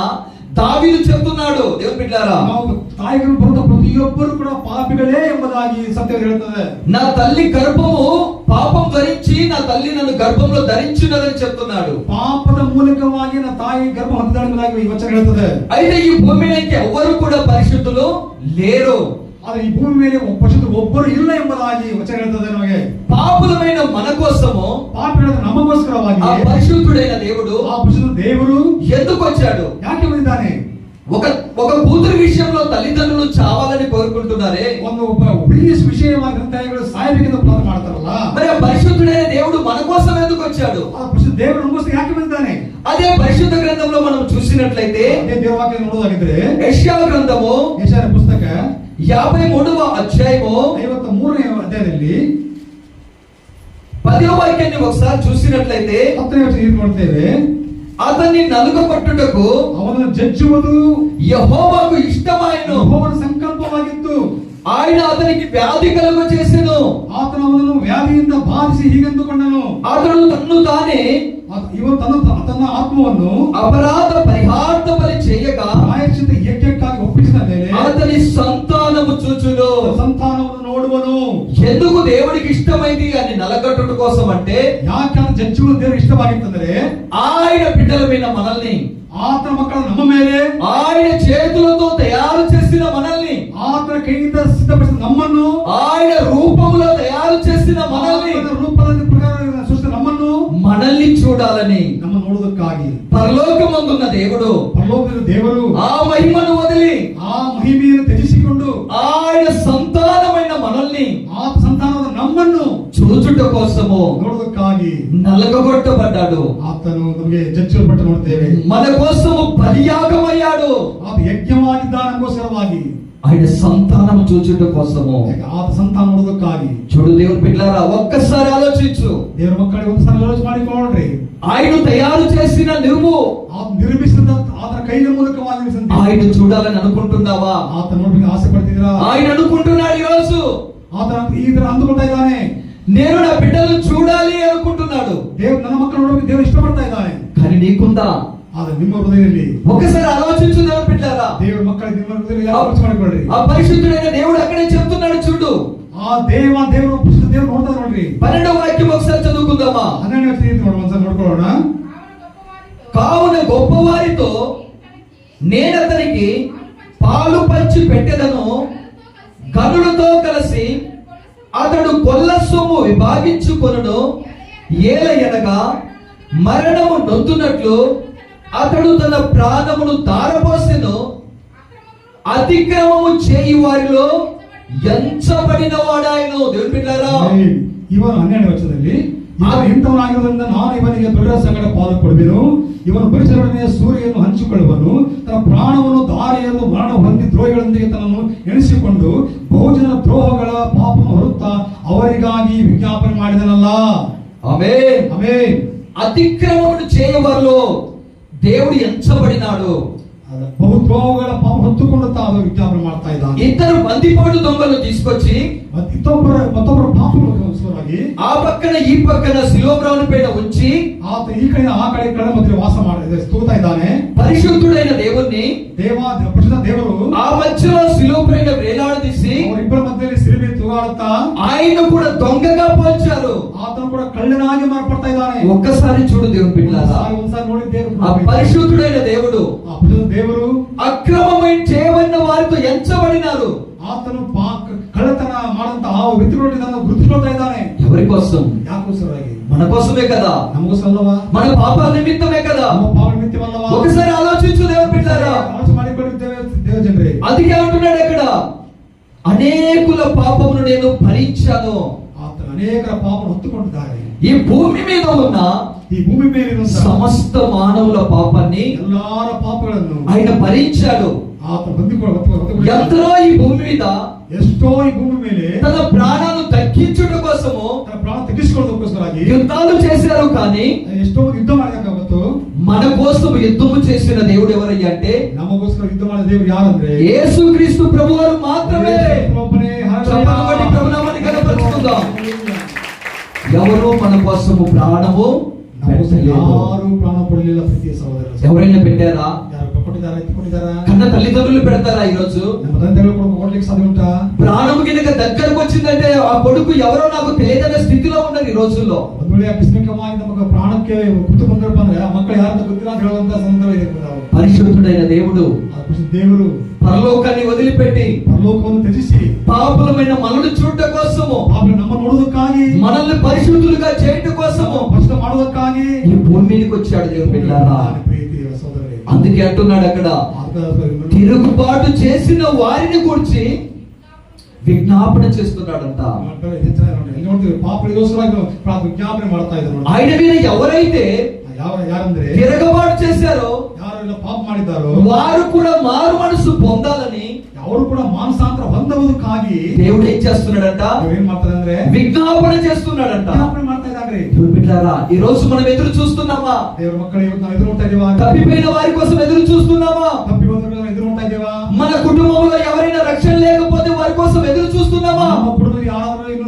[SPEAKER 1] దావీదు చెప్తున్నాడు దేవుని బిడ్డారా
[SPEAKER 2] ನಾವು ತಾಯಿಗಳು ಬರುತ್ತ ಪ್ರತಿಯೊಬ್ಬರು ಕೂಡ ಪಾಪಿಗಳೇ ಎಂಬುದಾಗಿ ಸತ್ಯ ಹೇಳುತ್ತದೆ
[SPEAKER 1] నా తల్లి గర్భము పాపం ధరించి నా తల్లి నన్ను గర్భంలో ధరించినదని చెప్తున్నాడు
[SPEAKER 2] ಪಾಪದ ಮೂಲಕವಾಗಿ ನನ್ನ ತಾಯಿ ಗರ್ಭ ಹೊಂದಿದ್ದಾಳೆ ಎಂಬುದಾಗಿ ಈ ವಚನ ಹೇಳುತ್ತದೆ
[SPEAKER 1] అయితే ఈ భూమి మీద ఎవరు కూడా పరిశుద్ధులు లేరు
[SPEAKER 2] ಆದ್ರೆ ಈ ಭೂಮಿ ಮೇಲೆ ಒಬ್ಬ ಪರಿಶುದ್ಧರು ಒಬ್ಬರು ಇಲ್ಲ ಎಂಬುದಾಗಿ ವಚನ ಹೇಳುತ್ತದೆ ನಮಗೆ
[SPEAKER 1] పాపులమైన మన కోసము
[SPEAKER 2] ಪಾಪಿಗಳ ನಮಗೋಸ್ಕರವಾಗಿ
[SPEAKER 1] ఆ పరిశుద్ధుడైన దేవుడు
[SPEAKER 2] ಆ ಪರಿಶುದ್ಧ ದೇವರು
[SPEAKER 1] ఎందుకు వచ్చాడు
[SPEAKER 2] ಯಾಕೆ ಬಂದಿದ್ದಾನೆ
[SPEAKER 1] ఒక ఒక కూతురు విషయంలో తల్లిదండ్రులు చావాలని కోరుకుంటున్నారే
[SPEAKER 2] ಒಂದು ಒಬ್ಬ ಹುಡುಗಿಯ ವಿಷಯವಾಗಿ ತಂದೆಗಳು ಸಾಯಬೇಕೆಂದು ಪ್ರಾರ್ಥನೆ ಮಾಡ್ತಾರಲ್ಲ
[SPEAKER 1] మరి ఆ పరిశుద్ధుడైన దేవుడు మన కోసం ఎందుకు వచ్చాడు
[SPEAKER 2] ಆ ಪರಿಶುದ್ಧ ದೇವರು ನಮಗೋಸ್ಕರ ಯಾಕೆ ಬಂದಿದ್ದಾನೆ
[SPEAKER 1] అదే పరిశుద్ధ గ్రంథంలో మనం చూసినట్లయితే
[SPEAKER 2] ಅದೇ ದೇವವಾಕ್ಯ ನೋಡೋದಾಗಿದ್ರೆ
[SPEAKER 1] యెషయా గ్రంథము
[SPEAKER 2] ಯಶಾಯ ಪುಸ್ತಕ
[SPEAKER 1] యాభై మూడవ అధ్యాయము
[SPEAKER 2] ಐವತ್ತ ಮೂರನೇ ಅಧ್ಯಾಯದಲ್ಲಿ
[SPEAKER 1] పదవ వాక్యాన్ని ఒకసారి చూసినట్లయితే
[SPEAKER 2] ಹತ್ತನೇ ವರ್ಷ ಇದು ನೋಡ್ತೇವೆ
[SPEAKER 1] అతన్ని నలుగొట్టుటకు
[SPEAKER 2] ಅವನನ್ನು ಜಜ್ಜುವುದು
[SPEAKER 1] యహోవాకు ఇష్టమాయను
[SPEAKER 2] ಯೆಹೋವನ ಸಂಕಲ್ಪವಾಗಿತ್ತು
[SPEAKER 1] ఆయన అతనికి వ్యాధి కలుగ చేసెను
[SPEAKER 2] ಆತನು ಅವನನ್ನು ವ್ಯಾಧಿಯಿಂದ ಬಾಧಿಸಿ ಹೀಗೆಂದುಕೊಂಡನು
[SPEAKER 1] అతడు తన్ను తానే
[SPEAKER 2] ಆತ- ಇವನು ತನ್ನ ತನ್ನ ಆತ್ಮವನ್ನು
[SPEAKER 1] అపరాధ పరిహార్థ బలి చేయగా
[SPEAKER 2] ಪ್ರಾಯಶ್ಚಿತ ಯಜ್ಞಕ್ಕಾಗಿ ಒಪ್ಪಿಸಿದ ಮೇಲೆ
[SPEAKER 1] అతని సంతానము చూచును
[SPEAKER 2] ಸಂತಾನವನ್ನು ನೋಡುವನು
[SPEAKER 1] ఎందుకు దేవుడికి ఇష్టమైంది అని నలగట్టుట కోసం అంటే
[SPEAKER 2] ಯಾಕೆ ಆತ ಜಜ್ಜುವುದು ದೇವರು ಇಷ್ಟವಾಗಿತ್ತಂದ್ರೆ
[SPEAKER 1] ఆయన బిడ్డలమైన మనల్ని
[SPEAKER 2] ಆತನ ಮಕ್ಕಳ ನಮ್ಮ ಮೇಲೆ
[SPEAKER 1] ఆయన చేతులతో తయారు చేసిన మనల్ని
[SPEAKER 2] ಆತನ ಕೈಯಿಂದ ಸಿದ್ಧಪಡಿಸಿದ ನಮ್ಮನ್ನು
[SPEAKER 1] ఆయన రూపంలో తయారు చేసిన మనల్ని
[SPEAKER 2] ಆತನ ರೂಪದಲ್ಲಿ ಪ್ರಕಾರ ಸೃಷ್ಟಿ ನಮ್ಮನ್ನು
[SPEAKER 1] మనల్ని చూడాలని
[SPEAKER 2] ನಮ್ಮ ನೋಡುವುದಕ್ಕಾಗಿ
[SPEAKER 1] పరలోకమందున్న దేవుడు
[SPEAKER 2] ಪರಲೋಕದ ದೇವರು
[SPEAKER 1] ఆ మహిమను వదిలి
[SPEAKER 2] ಆ ಮಹಿಮೆಯನ್ನು ತ್ಯಜಿಸಿಕೊಂಡು
[SPEAKER 1] ఆయన సంతానమైన మనల్ని
[SPEAKER 2] ಆತ ಸಂತಾನದ ನಮ್ಮನ್ನು
[SPEAKER 1] చూచుట కోసము
[SPEAKER 2] ನೋಡುವುದಕ್ಕಾಗಿ
[SPEAKER 1] నలగగొట్టబడ్డాడు
[SPEAKER 2] ಆತನು ನಮಗೆ ಜಜ್ಜಲ್ಪಟ್ಟು ನೋಡ್ತೇವೆ
[SPEAKER 1] మన కోసము బలియాగమయ్యాడు
[SPEAKER 2] ಆತ ಯಜ್ಞವಾಗಿದ್ದ ನಮಗೋಸ್ಕರವಾಗಿ
[SPEAKER 1] ఆయన సంతానము చూచుట కోసము
[SPEAKER 2] ಯಾಕೆ ಆತ ಸಂತಾನ ನೋಡುವುದಕ್ಕಾಗಿ
[SPEAKER 1] చూడు దేవుని బిడ్డారా ఒక్కసారి ఆలోచించు
[SPEAKER 2] ದೇವರ ಮಕ್ಕಳಿಗೆ ಒಂದು ಸಲ ಆಲೋಚನೆ ಮಾಡಿಕೊಳ್ಳ್ರಿ
[SPEAKER 1] ఆయన తయారు చేసిన నువ్వు
[SPEAKER 2] ಆತ ನಿರ್ಮಿಸಿದ ಆತನ ಕೈಯ ಮೂಲಕವಾಗಿ ನಿರ್ಮಿಸಿದಂತೆ
[SPEAKER 1] ఆయన చూడాలని అనుకుంటున్నావా
[SPEAKER 2] ಆತ ನೋಡ್ಬೇಕು ಆಸೆ ಪಡ್ತಿದ್ದೀರಾ
[SPEAKER 1] ఆయన అనుకుంటున్నాడు ఈ రోజు
[SPEAKER 2] ಆತ ಈ ತರ ಅಂದುಕೊಳ್ತಾ ಇದ್ದಾನೆ
[SPEAKER 1] నేను నా బిడ్డలు చూడాలి అనుకుంటున్నాడు
[SPEAKER 2] ದೇವ್ ನನ್ನ ಮಕ್ಕಳು ನೋಡಬೇಕು ದೇವರು ಇಷ್ಟಪಡ್ತಾ ಇದ್ದಾನೆ
[SPEAKER 1] కానీ నీకుందా
[SPEAKER 2] ಆದ್ರೆ ನಿಮ್ಮ ಹೃದಯದಲ್ಲಿ
[SPEAKER 1] ఒకసారి ఆలోచించు దేవుని బిడ్డారా
[SPEAKER 2] ದೇವರ ಮಕ್ಕಳಿಗೆ ನಿಮ್ಮ ಹೃದಯದಲ್ಲಿ ಯಾವ ಆಲೋಚನೆ ಮಾಡಿಕೊಳ್ಳ್ರಿ
[SPEAKER 1] ఆ పరిశుద్ధుడైన దేవుడు అక్కడే చెప్తున్నాడు చూడు
[SPEAKER 2] ಆ ದೇವ ದೇವರು ಪುಸ್ತಕ ದೇವರು ನೋಡ್ತಾ ನೋಡ್ರಿ
[SPEAKER 1] పన్నెండవ వాక్యం ఒకసారి చదువుకుందామా
[SPEAKER 2] ಹನ್ನೆರಡು ವರ್ಷ ರೀತಿ ನೋಡುವ ಒಂದ್ಸಲ ನೋಡ್ಕೊಳ್ಳೋಣ
[SPEAKER 1] కావున గొప్పవారితో నేను అతనికి పాలు పంచి పెట్టెదను గనులతో కలిసి అతడు కొల్ల సొమ్ము విభాగించుకొనును ఏల ఎనగా మరణము నొందునట్లు అతడు తన ప్రాణమును దారపోసెను అతిక్రమము చేయి వారిలో ఎంచబడిన వాడాయను దేవుని బిడ్డారా
[SPEAKER 2] ಏಯ್, ಇವನು ಹನ್ನೆರಡು ವರ್ಷದಲ್ಲಿ ಇವನು ಇಂಥವನಾಗಿರುವುದರಿಂದ ನಾನು ಇವನಿಗೆ ದೊಡ್ಡ ಸಂಗಡ ಪಾಲು ಕೊಡುವೆನು ಇವನು ಪರಿಸರೊಡನೆ ಸೂರ್ಯನು ಹಂಚಿಕೊಳ್ಳುವನು ತನ್ನ ಪ್ರಾಣವನ್ನು ದಾರಿಯನ್ನು ಮರಣ ಹೊಂದಿ ದ್ರೋಹಿಗಳೊಂದಿಗೆ ತನ್ನನ್ನು ಎಣಿಸಿಕೊಂಡು ಬಹುಜನ ದ್ರೋಹಗಳ ಪಾಪವನ್ನು ಹೊರುತ್ತಾ ಅವರಿಗಾಗಿ ವಿಜ್ಞಾಪನೆ ಮಾಡಿದನಲ್ಲ
[SPEAKER 1] ఆమె
[SPEAKER 2] ಅವೇ
[SPEAKER 1] అతిక్రమమును చేయవారిలో దేవుడు ఎంచబడినాడు
[SPEAKER 2] ಬಹು ದ್ರೋಹಗಳ ಪಾಪ ಹೊತ್ತುಕೊಂಡು ತಾನು ವಿಜ್ಞಾಪನೆ ಮಾಡ್ತಾ ಇದ್ದಾನೆ
[SPEAKER 1] ఇద్దరు బందిపోటు దొంగలు తీసుకొచ్చి
[SPEAKER 2] ಮತ್ತೆ ಇತ್ತೊಬ್ಬರ ಮತ್ತೊಬ್ಬರ ಪಾಪಗಳಿಗೋಸ್ಕರವಾಗಿ
[SPEAKER 1] ఆ పక్కన ఈ పక్కన శిలోబ్రావుని పైన ఉంచి
[SPEAKER 2] ಆತ ಈ ಕಡೆ ಆ ಕಡೆ ಕಡೆ ಮಧ್ಯೆ ವಾಸ ಮಾಡಿದೆ ಸ್ತೂತಾ ಇದ್ದಾನೆ
[SPEAKER 1] పరిశుద్ధుడైన దేవుణ్ణి
[SPEAKER 2] ದೇವ ಪರಿಶುದ್ಧ ದೇವರು
[SPEAKER 1] ఆ మధ్యలో శిలువ పైన వేలాడదీసి
[SPEAKER 2] ಅವರಿಬ್ಬರ ಮಧ್ಯದಲ್ಲಿ ಸಿರಿಬಿ ತೂಗಾಡುತ್ತಾ
[SPEAKER 1] ఆయన కూడా దొంగగా పోల్చారు
[SPEAKER 2] ಆತನು ಕೂಡ ಕಳ್ಳನಾಗಿ ಮಾರ್ಪಡ್ತಾ ಇದ್ದಾನೆ
[SPEAKER 1] ఒక్కసారి చూడు దేవుని పిల్లారా
[SPEAKER 2] ಒಂದ್ಸಾರಿ ಒಂದ್ಸಾರಿ ನೋಡಿ ದೇವರು
[SPEAKER 1] ఆ పరిశుద్ధుడైన దేవుడు
[SPEAKER 2] ಆ ಪರಿಶುದ್ಧ ದೇವರು
[SPEAKER 1] అక్రమమైన చేయబడిన వారితో ఎంచబడినారు
[SPEAKER 2] ಆತನು ಪಾ- ಕಳ್ಳತನ ಮಾಡಂತ ಆ ವ್ಯಕ್ತಿಗಳು ಇದನ್ನು ಗುರುತಿಸ್ಕೊಳ್ತಾ ಇದ್ದಾನೆ
[SPEAKER 1] ఎవరి కోసం
[SPEAKER 2] ಯಾಕೋಸ್ಕರವಾಗಿ
[SPEAKER 1] మన కోసమే కదా
[SPEAKER 2] ನಮಗೋಸ್ಕರಲ್ಲವಾ
[SPEAKER 1] మన పాపాల నిమిత్తమే కదా
[SPEAKER 2] ನಮ್ಮ ಪಾಪ ನಿಮಿತ್ತವಲ್ಲವಾ
[SPEAKER 1] ఒకసారి ఆలోచించు దేవుని పిల్లారా
[SPEAKER 2] ಆಲೋಚನೆ ಮಾಡಿಕೊಂಡಿದ್ದೇವೆ ದೇವ ಜನರೇ
[SPEAKER 1] అందుకే అంటున్నాడు ఇక్కడ అనేకుల పాపమును నేను భరించాను
[SPEAKER 2] ಆತನು ಅನೇಕರ ಪಾಪ ಹೊತ್ತುಕೊಂಡಿದ್ದಾರೆ
[SPEAKER 1] ఈ భూమి మీద ఉన్న
[SPEAKER 2] ಈ ಭೂಮಿ ಮೇಲಿರುವಂತ
[SPEAKER 1] సమస్త మానవుల పాపాన్ని
[SPEAKER 2] ಎಲ್ಲಾರ ಪಾಪಗಳನ್ನು
[SPEAKER 1] ఆయన భరించాడు
[SPEAKER 2] ಆತ ಹೊಂದಿಕೊಳ್ಳ ಹೊತ್ತು- ಹೊತ್ತುಕೊಂಡಿದ್ದಾನೆ.
[SPEAKER 1] ఎంతలో ఈ భూమి మీద
[SPEAKER 2] ಎಷ್ಟೋ ಈ ಭೂಮಿ ಮೇಲೆ
[SPEAKER 1] తన ప్రాణాలను తగ్గించుట కోసము
[SPEAKER 2] ತನ್ನ ಪ್ರಾಣ ತೆಗೆಸಿಕೊಳ್ಳೋದಕ್ಕೋಸ್ಕರವಾಗಿ
[SPEAKER 1] యుద్ధాలు చేశారు కానీ
[SPEAKER 2] ಎಷ್ಟೋ ಮಂದಿ ಯುದ್ಧ ಮಾಡಿದಾಗತ್ತು
[SPEAKER 1] మన కోసం యుద్ధము చేసిన దేవుడు ఎవరయ్యా అంటే
[SPEAKER 2] ನಮಗೋಸ್ಕರ ಯುದ್ಧ ಮಾಡಿದ ದೇವರು ಯಾರಂದ್ರೆ
[SPEAKER 1] యేసుక్రీస్తు ప్రభు వారు మాత్రమే
[SPEAKER 2] ಒಬ್ಬನೇ ಹರಳೆಯ-
[SPEAKER 1] చప్పట్లు కొట్టి ప్రభునామాన్ని కనపరుచుకుందాం. ఎవరు మన కోసము ప్రాణము
[SPEAKER 2] ನಮಗೋಸ್ಕರ
[SPEAKER 1] పెట్టలేదు.
[SPEAKER 2] ಯಾರು ಪ್ರಾಣ ಕೊಡಲಿಲ್ಲ ಪ್ರೀತಿಯ ಸಹೋದರ
[SPEAKER 1] ఎవరైనా పెట్టారా
[SPEAKER 2] ಯಾರು ಕೊಟ್ಟಿದ್ದಾರೆ ಎತ್ಕೊಂಡಿದ್ದಾರಾ
[SPEAKER 1] కన్న తల్లిదండ్రులు పెడతారా ఈ రోజు
[SPEAKER 2] ನಮ್ಮ ತಂದೆಗಳು ಕೂಡ ಕೊಡ್ಲಿಕ್ಕೆ ಸಾಧ್ಯ ಉಂಟಾ
[SPEAKER 1] ప్రాణం కింద దగ్గరకు వచ్చిందంటే ఆ కొడుకు ఎవరో నాకు తెలియదనే స్థితిలో ఉన్నారు ఈ రోజుల్లో
[SPEAKER 2] ಒಂದ್ ವೇಳೆ ಆಕಸ್ಮಿಕವಾಗಿ ನಮಗೆ ಪ್ರಾಣಕ್ಕೆ ಕುತ್ತು ಬಂದ್ರಪ್ಪ ಅಂದ್ರೆ ಆ ಮಕ್ಕಳು ಯಾರಂತ ಗೊತ್ತಿಲ್ಲ ಅಂತ ಹೇಳುವಂತ ಸಂದರ್ಭ ಇದೆ ನಾವು
[SPEAKER 1] పరిశుద్ధుడైన దేవుడు
[SPEAKER 2] ಅದಕ್ಕೆ ದೇವರು
[SPEAKER 1] పరలోకాన్ని వదిలిపెట్టి
[SPEAKER 2] పరలోకం తెరిచి
[SPEAKER 1] పాపలమైన మనల్ని చూడట కోసము
[SPEAKER 2] పాపలు నమ్మనోడు కానీ
[SPEAKER 1] మనల్ని పరిశుద్ధులుగా చేయటం కోసము.
[SPEAKER 2] పరిశుద్ధ మాడదు కానీ
[SPEAKER 1] ఈ భూమి మీదకి వచ్చాడు
[SPEAKER 2] పిల్లారా
[SPEAKER 1] అందుకే అంటున్నాడు అక్కడ తిరుగుబాటు చేసిన వారిని గురించి విజ్ఞాపన చేస్తున్నాడంట. ఆయన మీద ఎవరైతే తిరగబాటు చేశారో
[SPEAKER 2] ಯಾರೆಲ್ಲ ಪಾಪ ಮಾಡಿದ್ದಾರೋ
[SPEAKER 1] వారు కూడా మారు మనసు పొందాలని
[SPEAKER 2] ಅವರು ಕೂಡ ಮಾನಸಾಂತರ ಹೊಂದುವುದಕ್ಕಾಗಿ
[SPEAKER 1] దేవుడు ఏం చేస్తున్నాడంట
[SPEAKER 2] ಅವ್ರು ಏನ್ ಮಾಡ್ತಾರೆ ಅಂದ್ರೆ
[SPEAKER 1] విజ్ఞాపన చేస్తున్నాడంట దేవుని ఈ రోజు మనం ఎదురు చూస్తున్నామా?
[SPEAKER 2] దేవుని మక్కడే ఎదురు ఉంటాయి దేవా.
[SPEAKER 1] తప్పిపోయిన వారి కోసం ఎదురు చూస్తున్నామా?
[SPEAKER 2] తప్పిపోయిన ఎదురు ఉంటాయి దేవా.
[SPEAKER 1] మన కుటుంబంలో ఎవరైనా రక్షణ లేకపోతే వారి కోసం ఎదురు చూస్తున్నామా?
[SPEAKER 2] అప్పుడు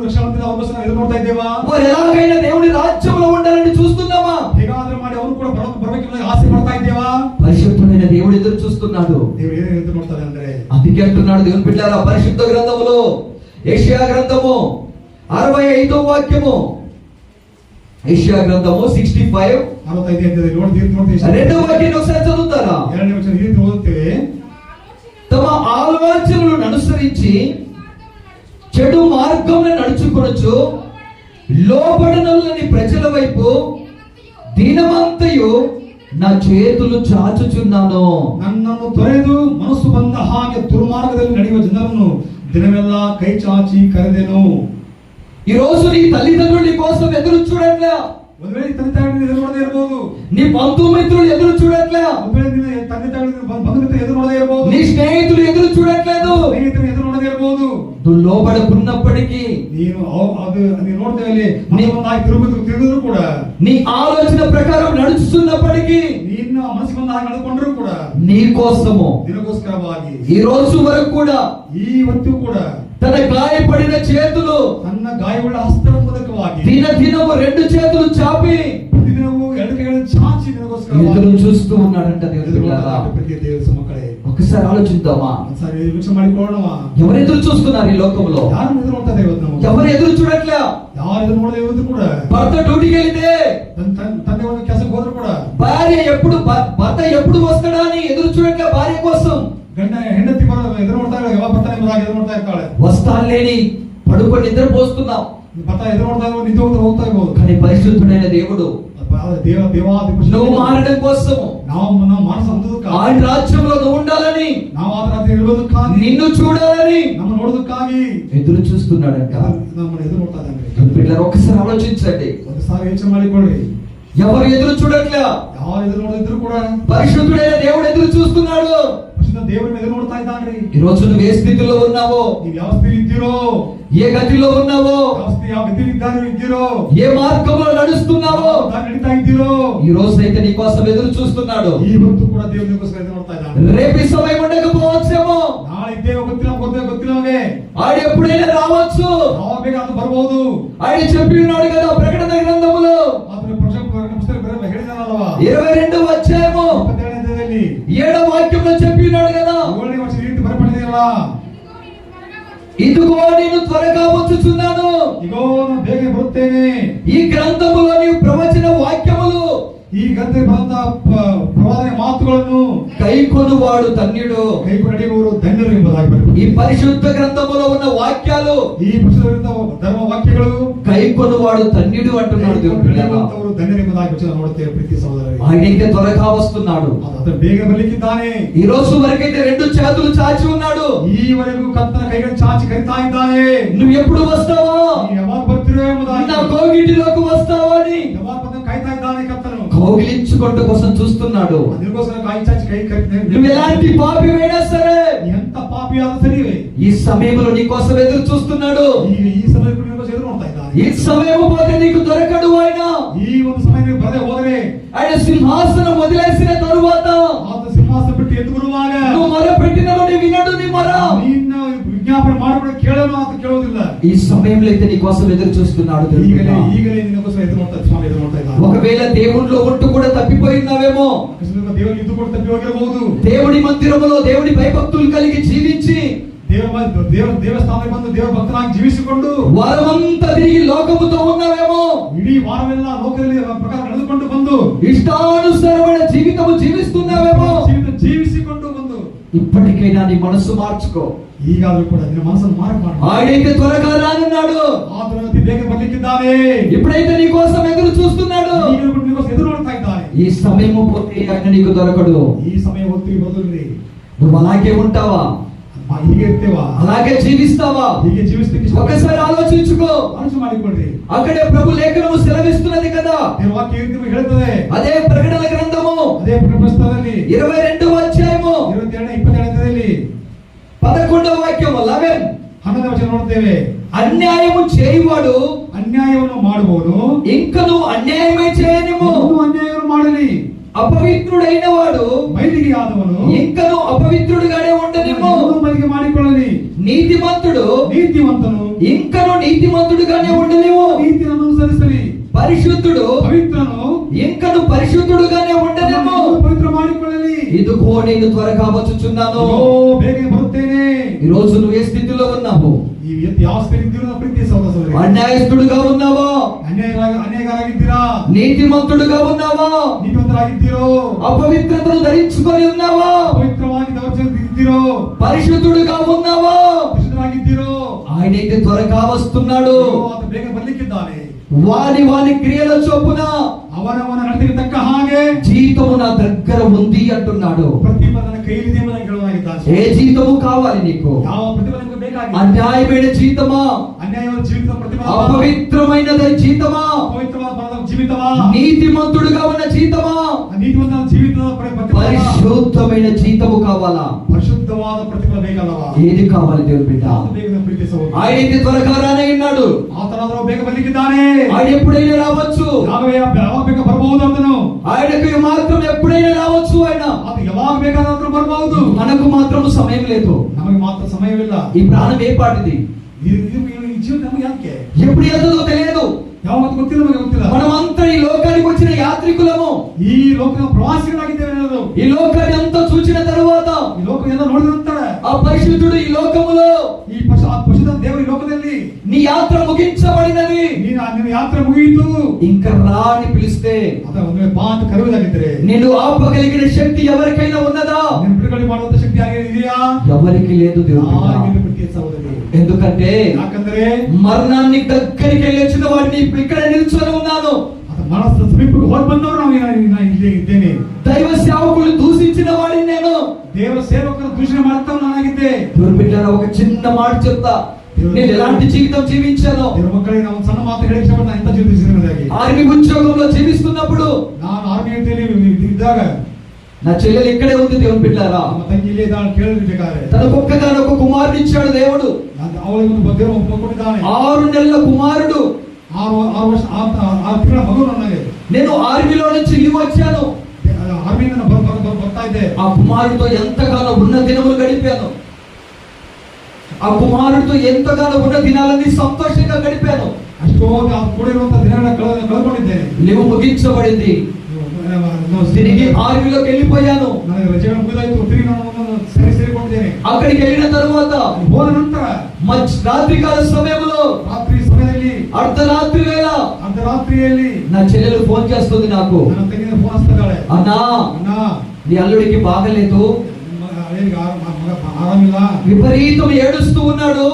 [SPEAKER 2] రక్షణ ఎదురు ఉంటాయి దేవా.
[SPEAKER 1] వారు ఎలాగైనా దేవుని రాజ్యంలో ఉండాలని చూస్తున్నామా?
[SPEAKER 2] దేవాదరం మాట ఎవరు కూడా బ్రతుకు బ్రతికి ఆశపడతాయి దేవా.
[SPEAKER 1] పరిశుద్ధమైన దేవుడు ఎదురు చూస్తున్నాడు.
[SPEAKER 2] దేవుడు ఎదురు చూస్తాడు అందరే.
[SPEAKER 1] అందుకే అంటున్నాడు దేవుని బిడ్డారా పరిశుద్ధ గ్రంథములో ఏషియా గ్రంథము అరవై ఐదో వాక్యము. ఏషియా గ్రంథము సిక్స్టీ ఫైవ్
[SPEAKER 2] ಅರವತ್ತೈದು ಅಂತ ನೋಡಿ ತೀರ್ಥ ನೋಡ್ತೀವಿ
[SPEAKER 1] రెండో వాక్యాన్ని ఒకసారి చదువుతారా
[SPEAKER 2] ಎರಡನೇ ವರ್ಷ ಈ ರೀತಿ ಓದುತ್ತೇವೆ
[SPEAKER 1] తమ ఆలోచనలను అనుసరించి చెడు మార్గంలో నడుచుకొనొచ్చు లోబడనల్లని ప్రజల వైపు దీనమంతయు నా చేతులు చాచుచున్నాను
[SPEAKER 2] ನನ್ನನ್ನು ತೊರೆದು ಮನಸ್ಸು ಬಂದ ಹಾಗೆ ದುರ್ಮಾರ್ಗದಲ್ಲಿ ನಡೆಯುವ ಜನರನ್ನು ದಿನವೆಲ್ಲ ಕೈ ಚಾಚಿ ಕರೆದೆನು
[SPEAKER 1] ఈ రోజు నీ ತಲ್ಲಿದಂಡ್ರು నీ
[SPEAKER 2] ಎದುರು
[SPEAKER 1] ఎదురు చూడట్లే?
[SPEAKER 2] ಒಂದ್ವೇಳೆ ನಿನ್ನ ತಂದೆ ತಾಯಿ ಬಂಧು
[SPEAKER 1] ಮಿತ್ರರು స్నేహితులు ఎదురు చూడట్లేదు
[SPEAKER 2] స్నేహితులు ఎదురు ನೋಡದೇ ఇರಬಹುದು
[SPEAKER 1] నువ్వు లోబడకున్నప్పటికీ
[SPEAKER 2] నేను అది నేను ನೋಡ್ತಾ ಇಲ್ಲಿ ನೀವು ನಾ ತಿರುಗುದು ತಿರುಗಿದ್ರು
[SPEAKER 1] నీ ఆలోచన ప్రకారం నడుచుతున్నప్పటికీ
[SPEAKER 2] నిన్న మనసు ముందు కూడా.
[SPEAKER 1] నీ కోసము. ఈ రోజు వరకు కూడా
[SPEAKER 2] ఈ వత్తు కూడా
[SPEAKER 1] తన గాయపడిన చేతులు
[SPEAKER 2] తన గాయముల హస్తములకు వాగి
[SPEAKER 1] దిన దినము రెండు చేతులు చాపి ఎదురు చూస్తూ ఉన్నాడంట దేవుడు ఒకసారి ఆలోచిద్దామా? ఎవరు ఎదురు చూస్తున్నారు ఈ లోకంలో? ఎవరు ఎదురు చూడట్లే? భర్త భార్య ఎప్పుడు భర్త ఎప్పుడు వస్తాడా అని ఎదురు చూడట్లే భార్య కోసం? వస్తాలేని పడుకొని నిద్రపోస్తున్నాం
[SPEAKER 2] భర్త ఎదురు
[SPEAKER 1] కానీ పరిశుద్ధుడైన దేవుడు
[SPEAKER 2] దేవ దేవాది
[SPEAKER 1] నువ్వు మారడం
[SPEAKER 2] కోసము. నా మనసు
[SPEAKER 1] ఆయన రాజ్యంలో ఉండాలని.
[SPEAKER 2] నా మాత్రం ఇవ్వదు కానీ.
[SPEAKER 1] నిన్ను చూడాలని.
[SPEAKER 2] నమ్మ నోడదు కానీ.
[SPEAKER 1] ఎదురు చూస్తున్నాడంట.
[SPEAKER 2] మనం ఎదురు ఉంటాదండి
[SPEAKER 1] పిల్లలు ఒకసారి ఆలోచించండి.
[SPEAKER 2] ఒకసారి ఏం చేయమని
[SPEAKER 1] ఎవరు ఎదురు చూడట్లే?
[SPEAKER 2] ఎవరు ఎదురు ఎదురు కూడా?
[SPEAKER 1] పరిశుద్ధుడైన దేవుడు ఎదురు చూస్తున్నాడు.
[SPEAKER 2] చూసిన దేవుని ఎదురుడతా తండ్రి
[SPEAKER 1] ఈ రోజు నువ్వు ఏ స్థితిలో ఉన్నావో?
[SPEAKER 2] నీ వ్యవస్థ ఇద్దిరో
[SPEAKER 1] ఏ గతిలో ఉన్నావో? ఏ మార్గంలో నడుస్తున్నావో? ఈ రోజు అయితే నీ కోసం ఎదురు చూస్తున్నాడు.
[SPEAKER 2] ఈ వృత్తి కూడా దేవుని కోసం ఎదురు
[SPEAKER 1] రేపు సమయం ఉండకపోవచ్చేమో?
[SPEAKER 2] నాడైతే గొత్తిలో కొద్ది గొత్తిలోనే
[SPEAKER 1] ఆడు ఎప్పుడైనా రావచ్చు.
[SPEAKER 2] బరబోదు
[SPEAKER 1] ఆయన చెప్పి ఉన్నాడు కదా ప్రకటన గ్రంథములో. ఇరవై రెండు ఇదిగో నేను త్వరగా వచ్చుచున్నాను.
[SPEAKER 2] ఇగో నేను బేగి బరుత్తేనే
[SPEAKER 1] ఈ గ్రంథములోని ప్రవచన వాక్యములు
[SPEAKER 2] ಈ ಗದ್ದೆ ಬಂದ ಪ್ರವಾದನೆ ಮಾತುಗಳನ್ನು
[SPEAKER 1] ಕೈಕೊಡುವಾಡು
[SPEAKER 2] ತನ್ನಿಡು ಕೈಕೊಡುವರು ಧನ್ಯರು ಎಂಬುದಾಗಿ ಬರುತ್ತೆ
[SPEAKER 1] ಈ ಪರಿಶುದ್ಧ ಗ್ರಂಥಮುಲ ఉన్న వాక్యాలు
[SPEAKER 2] ఈ పరిశుద్ధ ధర్మ
[SPEAKER 1] వాక్యಗಳು కైకొనువాడు తన్నిడు అంటున్నాడు దేవుడు
[SPEAKER 2] దేవుడు ధన్యరింపదాకి వచ్చిన నోడితే ప్రతి సోదరు
[SPEAKER 1] ఆయనైతే త్వరగా వస్తున్నాడు.
[SPEAKER 2] అతను బేగ బలికిద్దానే
[SPEAKER 1] ఈ రోజు వరకైతే రెండు చేతులు చాచి ఉన్నాడు.
[SPEAKER 2] ఈ వరకు కత్తన కైగలు చాచి కరితా ఇద్దానే
[SPEAKER 1] నువ్వు ఎప్పుడు వస్తావో?
[SPEAKER 2] నీ యమాన్ భక్తుడే
[SPEAKER 1] నా కోగిటిలోకి వస్తావో అని.
[SPEAKER 2] యమాన్ భక్తుని కైతా ఇద్దానే
[SPEAKER 1] కౌగిలించుకోవట కోసం చూస్తున్నాడు. అందుకోసం
[SPEAKER 2] కాయించాచి
[SPEAKER 1] ఎలాంటి పాపి అయినా సరే
[SPEAKER 2] ఎంత పాపి అయినా సరే
[SPEAKER 1] ఈ సమయంలో నీ కోసం ఎదురు చూస్తున్నాడు.
[SPEAKER 2] ఈ సమయంలో నీ ఎదురు
[SPEAKER 1] ఈ సమయం పోతే నీకు దొరకడు ఆయన.
[SPEAKER 2] ఈ ఒక సమయం పదే పోదనే.
[SPEAKER 1] ఆయన సింహాసనం వదిలేసిన తరువాత
[SPEAKER 2] సింహాసనం పెట్టి ఎదుగురువాగా
[SPEAKER 1] నువ్వు మొర పెట్టిన వినడు నీ మొర.
[SPEAKER 2] నీ ವಿಜ್ಞಾಪನೆ ಮಾಡಿಕೊಂಡು ಕೇಳಲು ಆತ ಕೇಳೋದಿಲ್ಲ
[SPEAKER 1] ఈ సమయంలో అయితే నీ కోసం ఎదురు చూస్తున్నాడు దేవుని
[SPEAKER 2] ಈಗಲೇ
[SPEAKER 1] బిడ్డ.
[SPEAKER 2] ಈಗಲೇ ನಿನಗೋಸ್ಕರ ಎದುರು ಮಾಡ್ತಾ ಸ್ವಾಮಿ ಎದುರು ಮಾಡ್ತಾ ಇದ್ದಾನೆ
[SPEAKER 1] ఒకవేళ దేవునిలో ఉంటూ కూడా తప్పిపోయినావేమో
[SPEAKER 2] ಅಕಸ್ಮಾತ್ ದೇವರು ಇದ್ದು ಕೂಡ ತಪ್ಪಿ ಹೋಗಿರಬಹುದು
[SPEAKER 1] దేవుడి మందిరములో దేవుడి భయభక్తులు కలిగి జీవించి
[SPEAKER 2] ದೇವ ದೇವ ದೇವಸ್ಥಾನಕ್ಕೆ ಬಂದು ದೇವ ಭಕ್ತನಾಗಿ ಜೀವಿಸಿಕೊಂಡು
[SPEAKER 1] వారమంతా తిరిగి లోకముతో ఉన్నావేమో
[SPEAKER 2] ಇಡೀ ವಾರವೆಲ್ಲ ಲೋಕದಲ್ಲಿ ಪ್ರಕಾರ ನಡೆದುಕೊಂಡು ಬಂದು
[SPEAKER 1] ఇష్టానుసారమైన జీవితము జీవిస్తున్నావేమో
[SPEAKER 2] ಜೀವಿತ ಜೀವಿಸಿಕೊಂಡು ಬಂದು
[SPEAKER 1] ఇప్పటికైనా నీ మనస్సు మార్చుకో
[SPEAKER 2] ఈ ఈగాలు కూడా నీ మనసును మారపాడు
[SPEAKER 1] ఆడైతే త్వరగా రానున్నాడు.
[SPEAKER 2] ఆత్మను వివేకం పలికిద్దామే
[SPEAKER 1] ఎప్పుడైతే నీ కోసం ఎదురు చూస్తున్నాడు.
[SPEAKER 2] నీ
[SPEAKER 1] ఈ సమయం పోతే ఆయన నీకు దొరకడు.
[SPEAKER 2] ఈ సమయం ఒత్తిడి వదులుంది
[SPEAKER 1] నువ్వు అలాగే ఉంటావా? అలాగే జీవిస్తావా? ఒకసారి ఆలోచించుకో.
[SPEAKER 2] మనసు
[SPEAKER 1] అక్కడే ప్రభు లేఖనము సెలవిస్తున్నది కదా. అదే ప్రకటన గ్రంథము. ఇరవై రెండు వచ్చాయము
[SPEAKER 2] ఇరవై అధ్యాయము
[SPEAKER 1] పదకొండవ వాక్యము లెవెన్
[SPEAKER 2] ಹನ್ನೊಂದನೇ ವಚನ ನೋಡ್ತೇವೆ
[SPEAKER 1] అన్యాయము చేయువాడు
[SPEAKER 2] ಅನ್ಯಾಯವನ್ನು ಮಾಡುವವನು
[SPEAKER 1] ఇంకను అన్యాయమే చేయనిము
[SPEAKER 2] ಇನ್ನೂ ಅನ್ಯಾಯವನ್ನು ಮಾಡಲಿ
[SPEAKER 1] అపవిత్రుడైన వాడు
[SPEAKER 2] ಮೈಲಿಗೆ ಆದವನು
[SPEAKER 1] ఇంకను అపవిత్రుడుగానే ఉండనిము
[SPEAKER 2] ಇನ್ನೂ ಮೈಲಿಗೆ ಮಾಡಿಕೊಳ್ಳಲಿ
[SPEAKER 1] నీతిమంతుడు
[SPEAKER 2] ನೀತಿವಂತನು
[SPEAKER 1] ఇంకను నీతిమంతుడుగానే ఉండనిము
[SPEAKER 2] ನೀತಿಯನ್ನು ಅನುಸರಿಸಲಿ
[SPEAKER 1] పరిశుద్ధుడు
[SPEAKER 2] ಪವಿತ್ರನು
[SPEAKER 1] ఇంకను పరిశుద్ధుడుగానే ఉండనిము
[SPEAKER 2] ಇನ್ನೂ ಪವಿತ್ರ ಮಾಡಿಕೊಳ್ಳಲಿ
[SPEAKER 1] ఇదిగో నేను త్వరగా వచ్చుచున్నాను
[SPEAKER 2] ಅಯ್ಯೋ, ಬೇಗ ಬರುತ್ತೇನೆ
[SPEAKER 1] ఈ రోజు నువ్వు ఏ స్థితిలో ఉన్నావు
[SPEAKER 2] ಈ ಎತ್ತು ಯಾವ ಸ್ಥಿತಿ ಇದ್ದೀರೋ ನಮ್ಮ ಪ್ರೀತಿ ಸಹೋದರ ಸಹೋದರಿ
[SPEAKER 1] అన్యాయస్తుడుగా ఉన్నావా
[SPEAKER 2] ಅನ್ಯಾಯ ಅನ್ಯಾಯಗಾರಾಗಿದ್ದೀರಾ
[SPEAKER 1] నీతిమంతుడుగా ఉన్నావా
[SPEAKER 2] ನೀತಿವಂತರಾಗಿದ್ದೀರೋ
[SPEAKER 1] అపవిత్రతను ధరించుకొని ఉన్నావా
[SPEAKER 2] ಪವಿತ್ರವಾಗಿ ದೌರ್ಜನ್ಯದಿದ್ದೀರೋ
[SPEAKER 1] పరిశుద్ధుడుగా ఉన్నావా
[SPEAKER 2] ಪರಿಶುದ್ಧರಾಗಿದ್ದೀರೋ
[SPEAKER 1] ఆయనైతే త్వరగా వస్తున్నాడు
[SPEAKER 2] ಅಯ್ಯೋ, ಆತ ಬೇಗ ಬರ್ಲಿಕ್ಕಿದ್ದಾನೆ
[SPEAKER 1] వాని వాని క్రియల చొప్పున
[SPEAKER 2] ಅವನವನ ನಡತೆಗೆ ತಕ್ಕ ಹಾಗೆ
[SPEAKER 1] జీతము నా దగ్గర ఉంది అంటున్నాడు
[SPEAKER 2] ಪ್ರತಿಫಲ ನನ್ನ ಕೈಲಿದೆ ಎಂಬುದಾಗಿ ಹೇಳುವಾಗಿದ್ದಾನೆ
[SPEAKER 1] ఏ జీతము కావాలి నీకు
[SPEAKER 2] ಯಾವ ಪ್ರತಿಫಲ ನಿಮಗೆ ಬೇಕಾಗಿದೆ
[SPEAKER 1] అన్యాయమైన జీతమా
[SPEAKER 2] ಅನ್ಯಾಯವಾದ ಜೀವಿತ ಪ್ರತಿಫಲ
[SPEAKER 1] అపవిత్రమైన జీతమా
[SPEAKER 2] ಪವಿತ್ರವಾದ ಫಲದ ಜೀವಿತವಾ
[SPEAKER 1] నీతిమంతుడుగా ఉన్న జీతమా
[SPEAKER 2] ನೀತಿವಂತ ಜೀವಿತದ ಪ್ರ- ಪ್ರತಿಫಲ
[SPEAKER 1] పరిశుద్ధమైన జీతము కావాలా
[SPEAKER 2] ಪರಿಶುದ್ಧವಾದ ಪ್ರತಿಫಲ ಬೇಕಲ್ಲವಾ
[SPEAKER 1] ఏది కావాలి దేవుని బిడ్డ
[SPEAKER 2] ಯಾವುದು ಬೇಗ ನಮ್ಮ ಪ್ರೀತಿ ಸಹೋದರ
[SPEAKER 1] ఆయనైతే త్వరగా రానే ఉన్నాడు
[SPEAKER 2] ಆತನಾದರೂ ಬೇಗ ಬರ್ಲಿಕ್ಕಿದ್ದಾನೆ
[SPEAKER 1] ఆయన ఎప్పుడైనా రావచ్చు
[SPEAKER 2] ಯಾವಾಗ ಯಾವಾಗ ಬೇಗ ಬರಬಹುದು ಅಂತನು
[SPEAKER 1] ఆయనకు మాత్రం ఎప్పుడైనా రావచ్చు ఆయన
[SPEAKER 2] ಆತ ಯಾವಾಗ ಬೇಕಾದ್ರೂ ಬರಬಹುದು
[SPEAKER 1] మనకు మాత్రం సమయం లేదు
[SPEAKER 2] ನಮಗೆ ಮಾತ್ರ ಸಮಯವಿಲ್ಲ
[SPEAKER 1] ఈ ప్రాణం ఏ పాటిది
[SPEAKER 2] ಇದು- ಇದು- ಈ ಜೀವನ ನಮಗೆ ಯಾಕೆ
[SPEAKER 1] ఎప్పుడు వెళ్తుందో తెలియదు
[SPEAKER 2] ಯಾವಾಗ ಗೊತ್ತಿಲ್ಲ ನಮಗೆ ಗೊತ್ತಿಲ್ಲ
[SPEAKER 1] మనమంతా ఈ లోకానికి వచ్చిన యాత్రికులము
[SPEAKER 2] ಈ ಲೋಕದ ಪ್ರವಾಸಿಗಳಾಗಿದ್ದೇವೆ ಅನ್ನೋದು
[SPEAKER 1] ఈ లోకాన్ని అంతా చూసిన తరువాత
[SPEAKER 2] ಈ ಲೋಕ ಎಲ್ಲ ನೋಡಿದ ನಂತರ
[SPEAKER 1] ఆ పరిశుద్ధుడు ఈ లోకములో
[SPEAKER 2] ಈ ಪಶು ಆ ಪಶುಧ ದೇವರ ಈ ಲೋಕದಲ್ಲಿ
[SPEAKER 1] నీ యాత్ర ముగించబడినది
[SPEAKER 2] ನೀನು ಆ ನಿನ್ನ ಯಾತ್ರೆ ಮುಗಿಯಿತು
[SPEAKER 1] ఇంకా రా అని పిలిస్తే
[SPEAKER 2] ಅದ ಒಂದು ಬಾ ಅಂತ ಕರೆಯುವುದಾಗಿದ್ದರೆ
[SPEAKER 1] నేను ఆపగలిగిన శక్తి ఎవరికైనా ఉన్నదా
[SPEAKER 2] ನೀನು ಬಿಡುಗಡೆ ಮಾಡುವಂತ ಶಕ್ತಿ ಹಾಗೆ ಇದೆಯಾ
[SPEAKER 1] ఎవరికి లేదు దేవుడు
[SPEAKER 2] ಯಾರಿಗಿಲ್ಲ ಪ್ರೀತಿಯ ಸಹೋದರಿ
[SPEAKER 1] ఎందుకంటే
[SPEAKER 2] ಯಾಕಂದ್ರೆ
[SPEAKER 1] మరణాన్ని దగ్గరికి వెళ్ళి వచ్చిన వాడిని ఇప్పుడు ఇక్కడ నిల్చొని ఉన్నాను
[SPEAKER 2] ಅದ ಮನಸ್ಸು ಸಮೀಪಕ್ಕೆ ಹೋಗಿ ಬಂದವರು ನಾವು ಈಗ- ನಾನು ಇಲ್ಲೇ ಇದ್ದೇನೆ
[SPEAKER 1] దైవ సేవకులు దూషించిన వాడిని నేను
[SPEAKER 2] ದೇವರ ಸೇವಕರು ದೂಷಣೆ ಮಾಡ್ತಾವ್ ನಾನಾಗಿದ್ದೆ
[SPEAKER 1] దేవుని బిడ్డారా ఒక చిన్న మాట చెప్తా నేను ఎలాంటి జీవితం జీవించాను
[SPEAKER 2] ದೇವರ ಮಕ್ಕಳಿಗೆ ನಾವು ಒಂದು ಸಣ್ಣ ಮಾತು ಹೇಳಿ ಇಷ್ಟಪಟ್ಟು ನಾನು ಎಂತ ಜೀವಿಸಿದಾಗಿ
[SPEAKER 1] ఆర్మీ ఉద్యోగంలో జీవిస్తున్నప్పుడు
[SPEAKER 2] ನಾನು ಆರ್ಮಿಯಲ್ಲಿ ಇದ್ದಾಗ
[SPEAKER 1] నా చెల్లెలు ఇక్కడే ఉంది దేవుని బిడ్డారా
[SPEAKER 2] తన ఒక్క
[SPEAKER 1] తన ఒక కుమారుడు ఇచ్చాడు దేవుడు. ఆరు నెలల కుమారుడు. నేను ఆర్మీలో నుంచి లీవ్ వచ్చాను. ఆ కుమారుడితో ఎంతగానో ఉన్న దినములు గడిపాను. ఆ కుమారుడితో ఎంతగానో ఉన్న దినాలని సంతోషంగా గడిపాను.
[SPEAKER 2] అష్టో దినాలను కలగబడింది
[SPEAKER 1] నువ్వు ముగించబడింది. తిరిగి ఆర్మీలోకి వెళ్ళిపోయాను
[SPEAKER 2] ನನಗೆ ರಜೆಗಳು ಮುಗಿದಾಯ್ತು ತಿರುಗಿ ನಾನು ಒಂದೊಂದು ಸರಿ ಸೇರಿಕೊಂಡಿದ್ದೇನೆ
[SPEAKER 1] అక్కడికి వెళ్ళిన తరువాత
[SPEAKER 2] ಹೋದ ನಂತರ
[SPEAKER 1] మధ్య రాత్రికాల సమయంలో
[SPEAKER 2] ರಾತ್ರಿ ಸಮಯದಲ್ಲಿ
[SPEAKER 1] అర్ధరాత్రి వేళ
[SPEAKER 2] ಅರ್ಧರಾತ್ರಿಯಲ್ಲಿ
[SPEAKER 1] నా చెల్లెలు ఫోన్ చేస్తుంది నాకు
[SPEAKER 2] ನನ್ನ ತಂಗಿನ ಫೋನ್ ಹಚ್ತಿದ್ದಾಳೆ
[SPEAKER 1] అన్నా
[SPEAKER 2] ಅಣ್ಣ
[SPEAKER 1] నీ అల్లుడికి బాగలేదు
[SPEAKER 2] ನಿಮ್ಮ ಹಳೆಯರಿಗೆ ಆ- ಮ- ಮಗ ಆರಾಮಿಲ್ಲ
[SPEAKER 1] విపరీతం ఏడుస్తూ ఉన్నాడు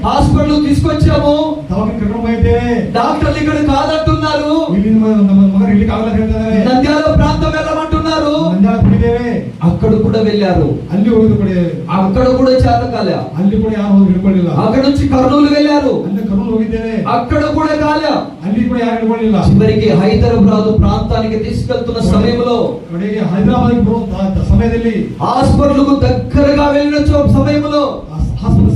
[SPEAKER 2] ಬಹಳ ಬಹಳ ಅಳ್ತಾ ಇದ್ದಾನೆ
[SPEAKER 1] హాస్పిటల్ తీసుకొచ్చాము
[SPEAKER 2] ದವಾಖಾನೆ ಕರ್ಕೊಂಡು ಹೋಗಿದ್ದೇವೆ
[SPEAKER 1] డాక్టర్లు ఇక్కడ కాదంటున్నారు
[SPEAKER 2] ಇಲ್ಲಿ ನಮ್ಮ ನಮ್ಮ ಮಗ ಇರ್ಲಿಕ್ಕೆ ಆಗಲ್ಲ ಅಂತ ಹೇಳ್ತಾ ಇದ್ದಾರೆ
[SPEAKER 1] నంద్యాల ప్రాంతం వెళ్ళమంటున్నారు
[SPEAKER 2] ನಂಜಾಳ ಕುಡಿದ್ದೇವೆ
[SPEAKER 1] అక్కడ కూడా వెళ్ళారు
[SPEAKER 2] ಅಲ್ಲಿ ಹೋಗಿದ್ದು ಕುಡಿದ್ದೇವೆ
[SPEAKER 1] అక్కడ కూడా చేతకాలే
[SPEAKER 2] ಅಲ್ಲಿ ಕೂಡ ಯಾರು ಹೋಗಿ ಹಿಡ್ಕೊಳ್ಳಿಲ್ಲ
[SPEAKER 1] అక్కడ నుంచి కర్నూలు వెళ్ళారు
[SPEAKER 2] ಅಲ್ಲಿ ಕರ್ನೂಲು ಹೋಗಿದ್ದೇವೆ
[SPEAKER 1] అక్కడ కూడా కాలే
[SPEAKER 2] ಅಲ್ಲಿ ಕೂಡ ಯಾರು ಹಿಡ್ಕೊಳ್ಳಿಲ್ಲ
[SPEAKER 1] చివరికి హైదరాబాద్ ప్రాంతానికి తీసుకెళ్తున్న సమయంలో
[SPEAKER 2] ಕಡೆಗೆ ಹೈದರಾಬಾದ್ ಬರುವ ಸಮಯದಲ್ಲಿ
[SPEAKER 1] హాస్పిటల్ కు దగ్గరగా వెళ్ళిన చో- సమయంలో
[SPEAKER 2] ಆ ಹಾಸ್ಪಿಟಲ್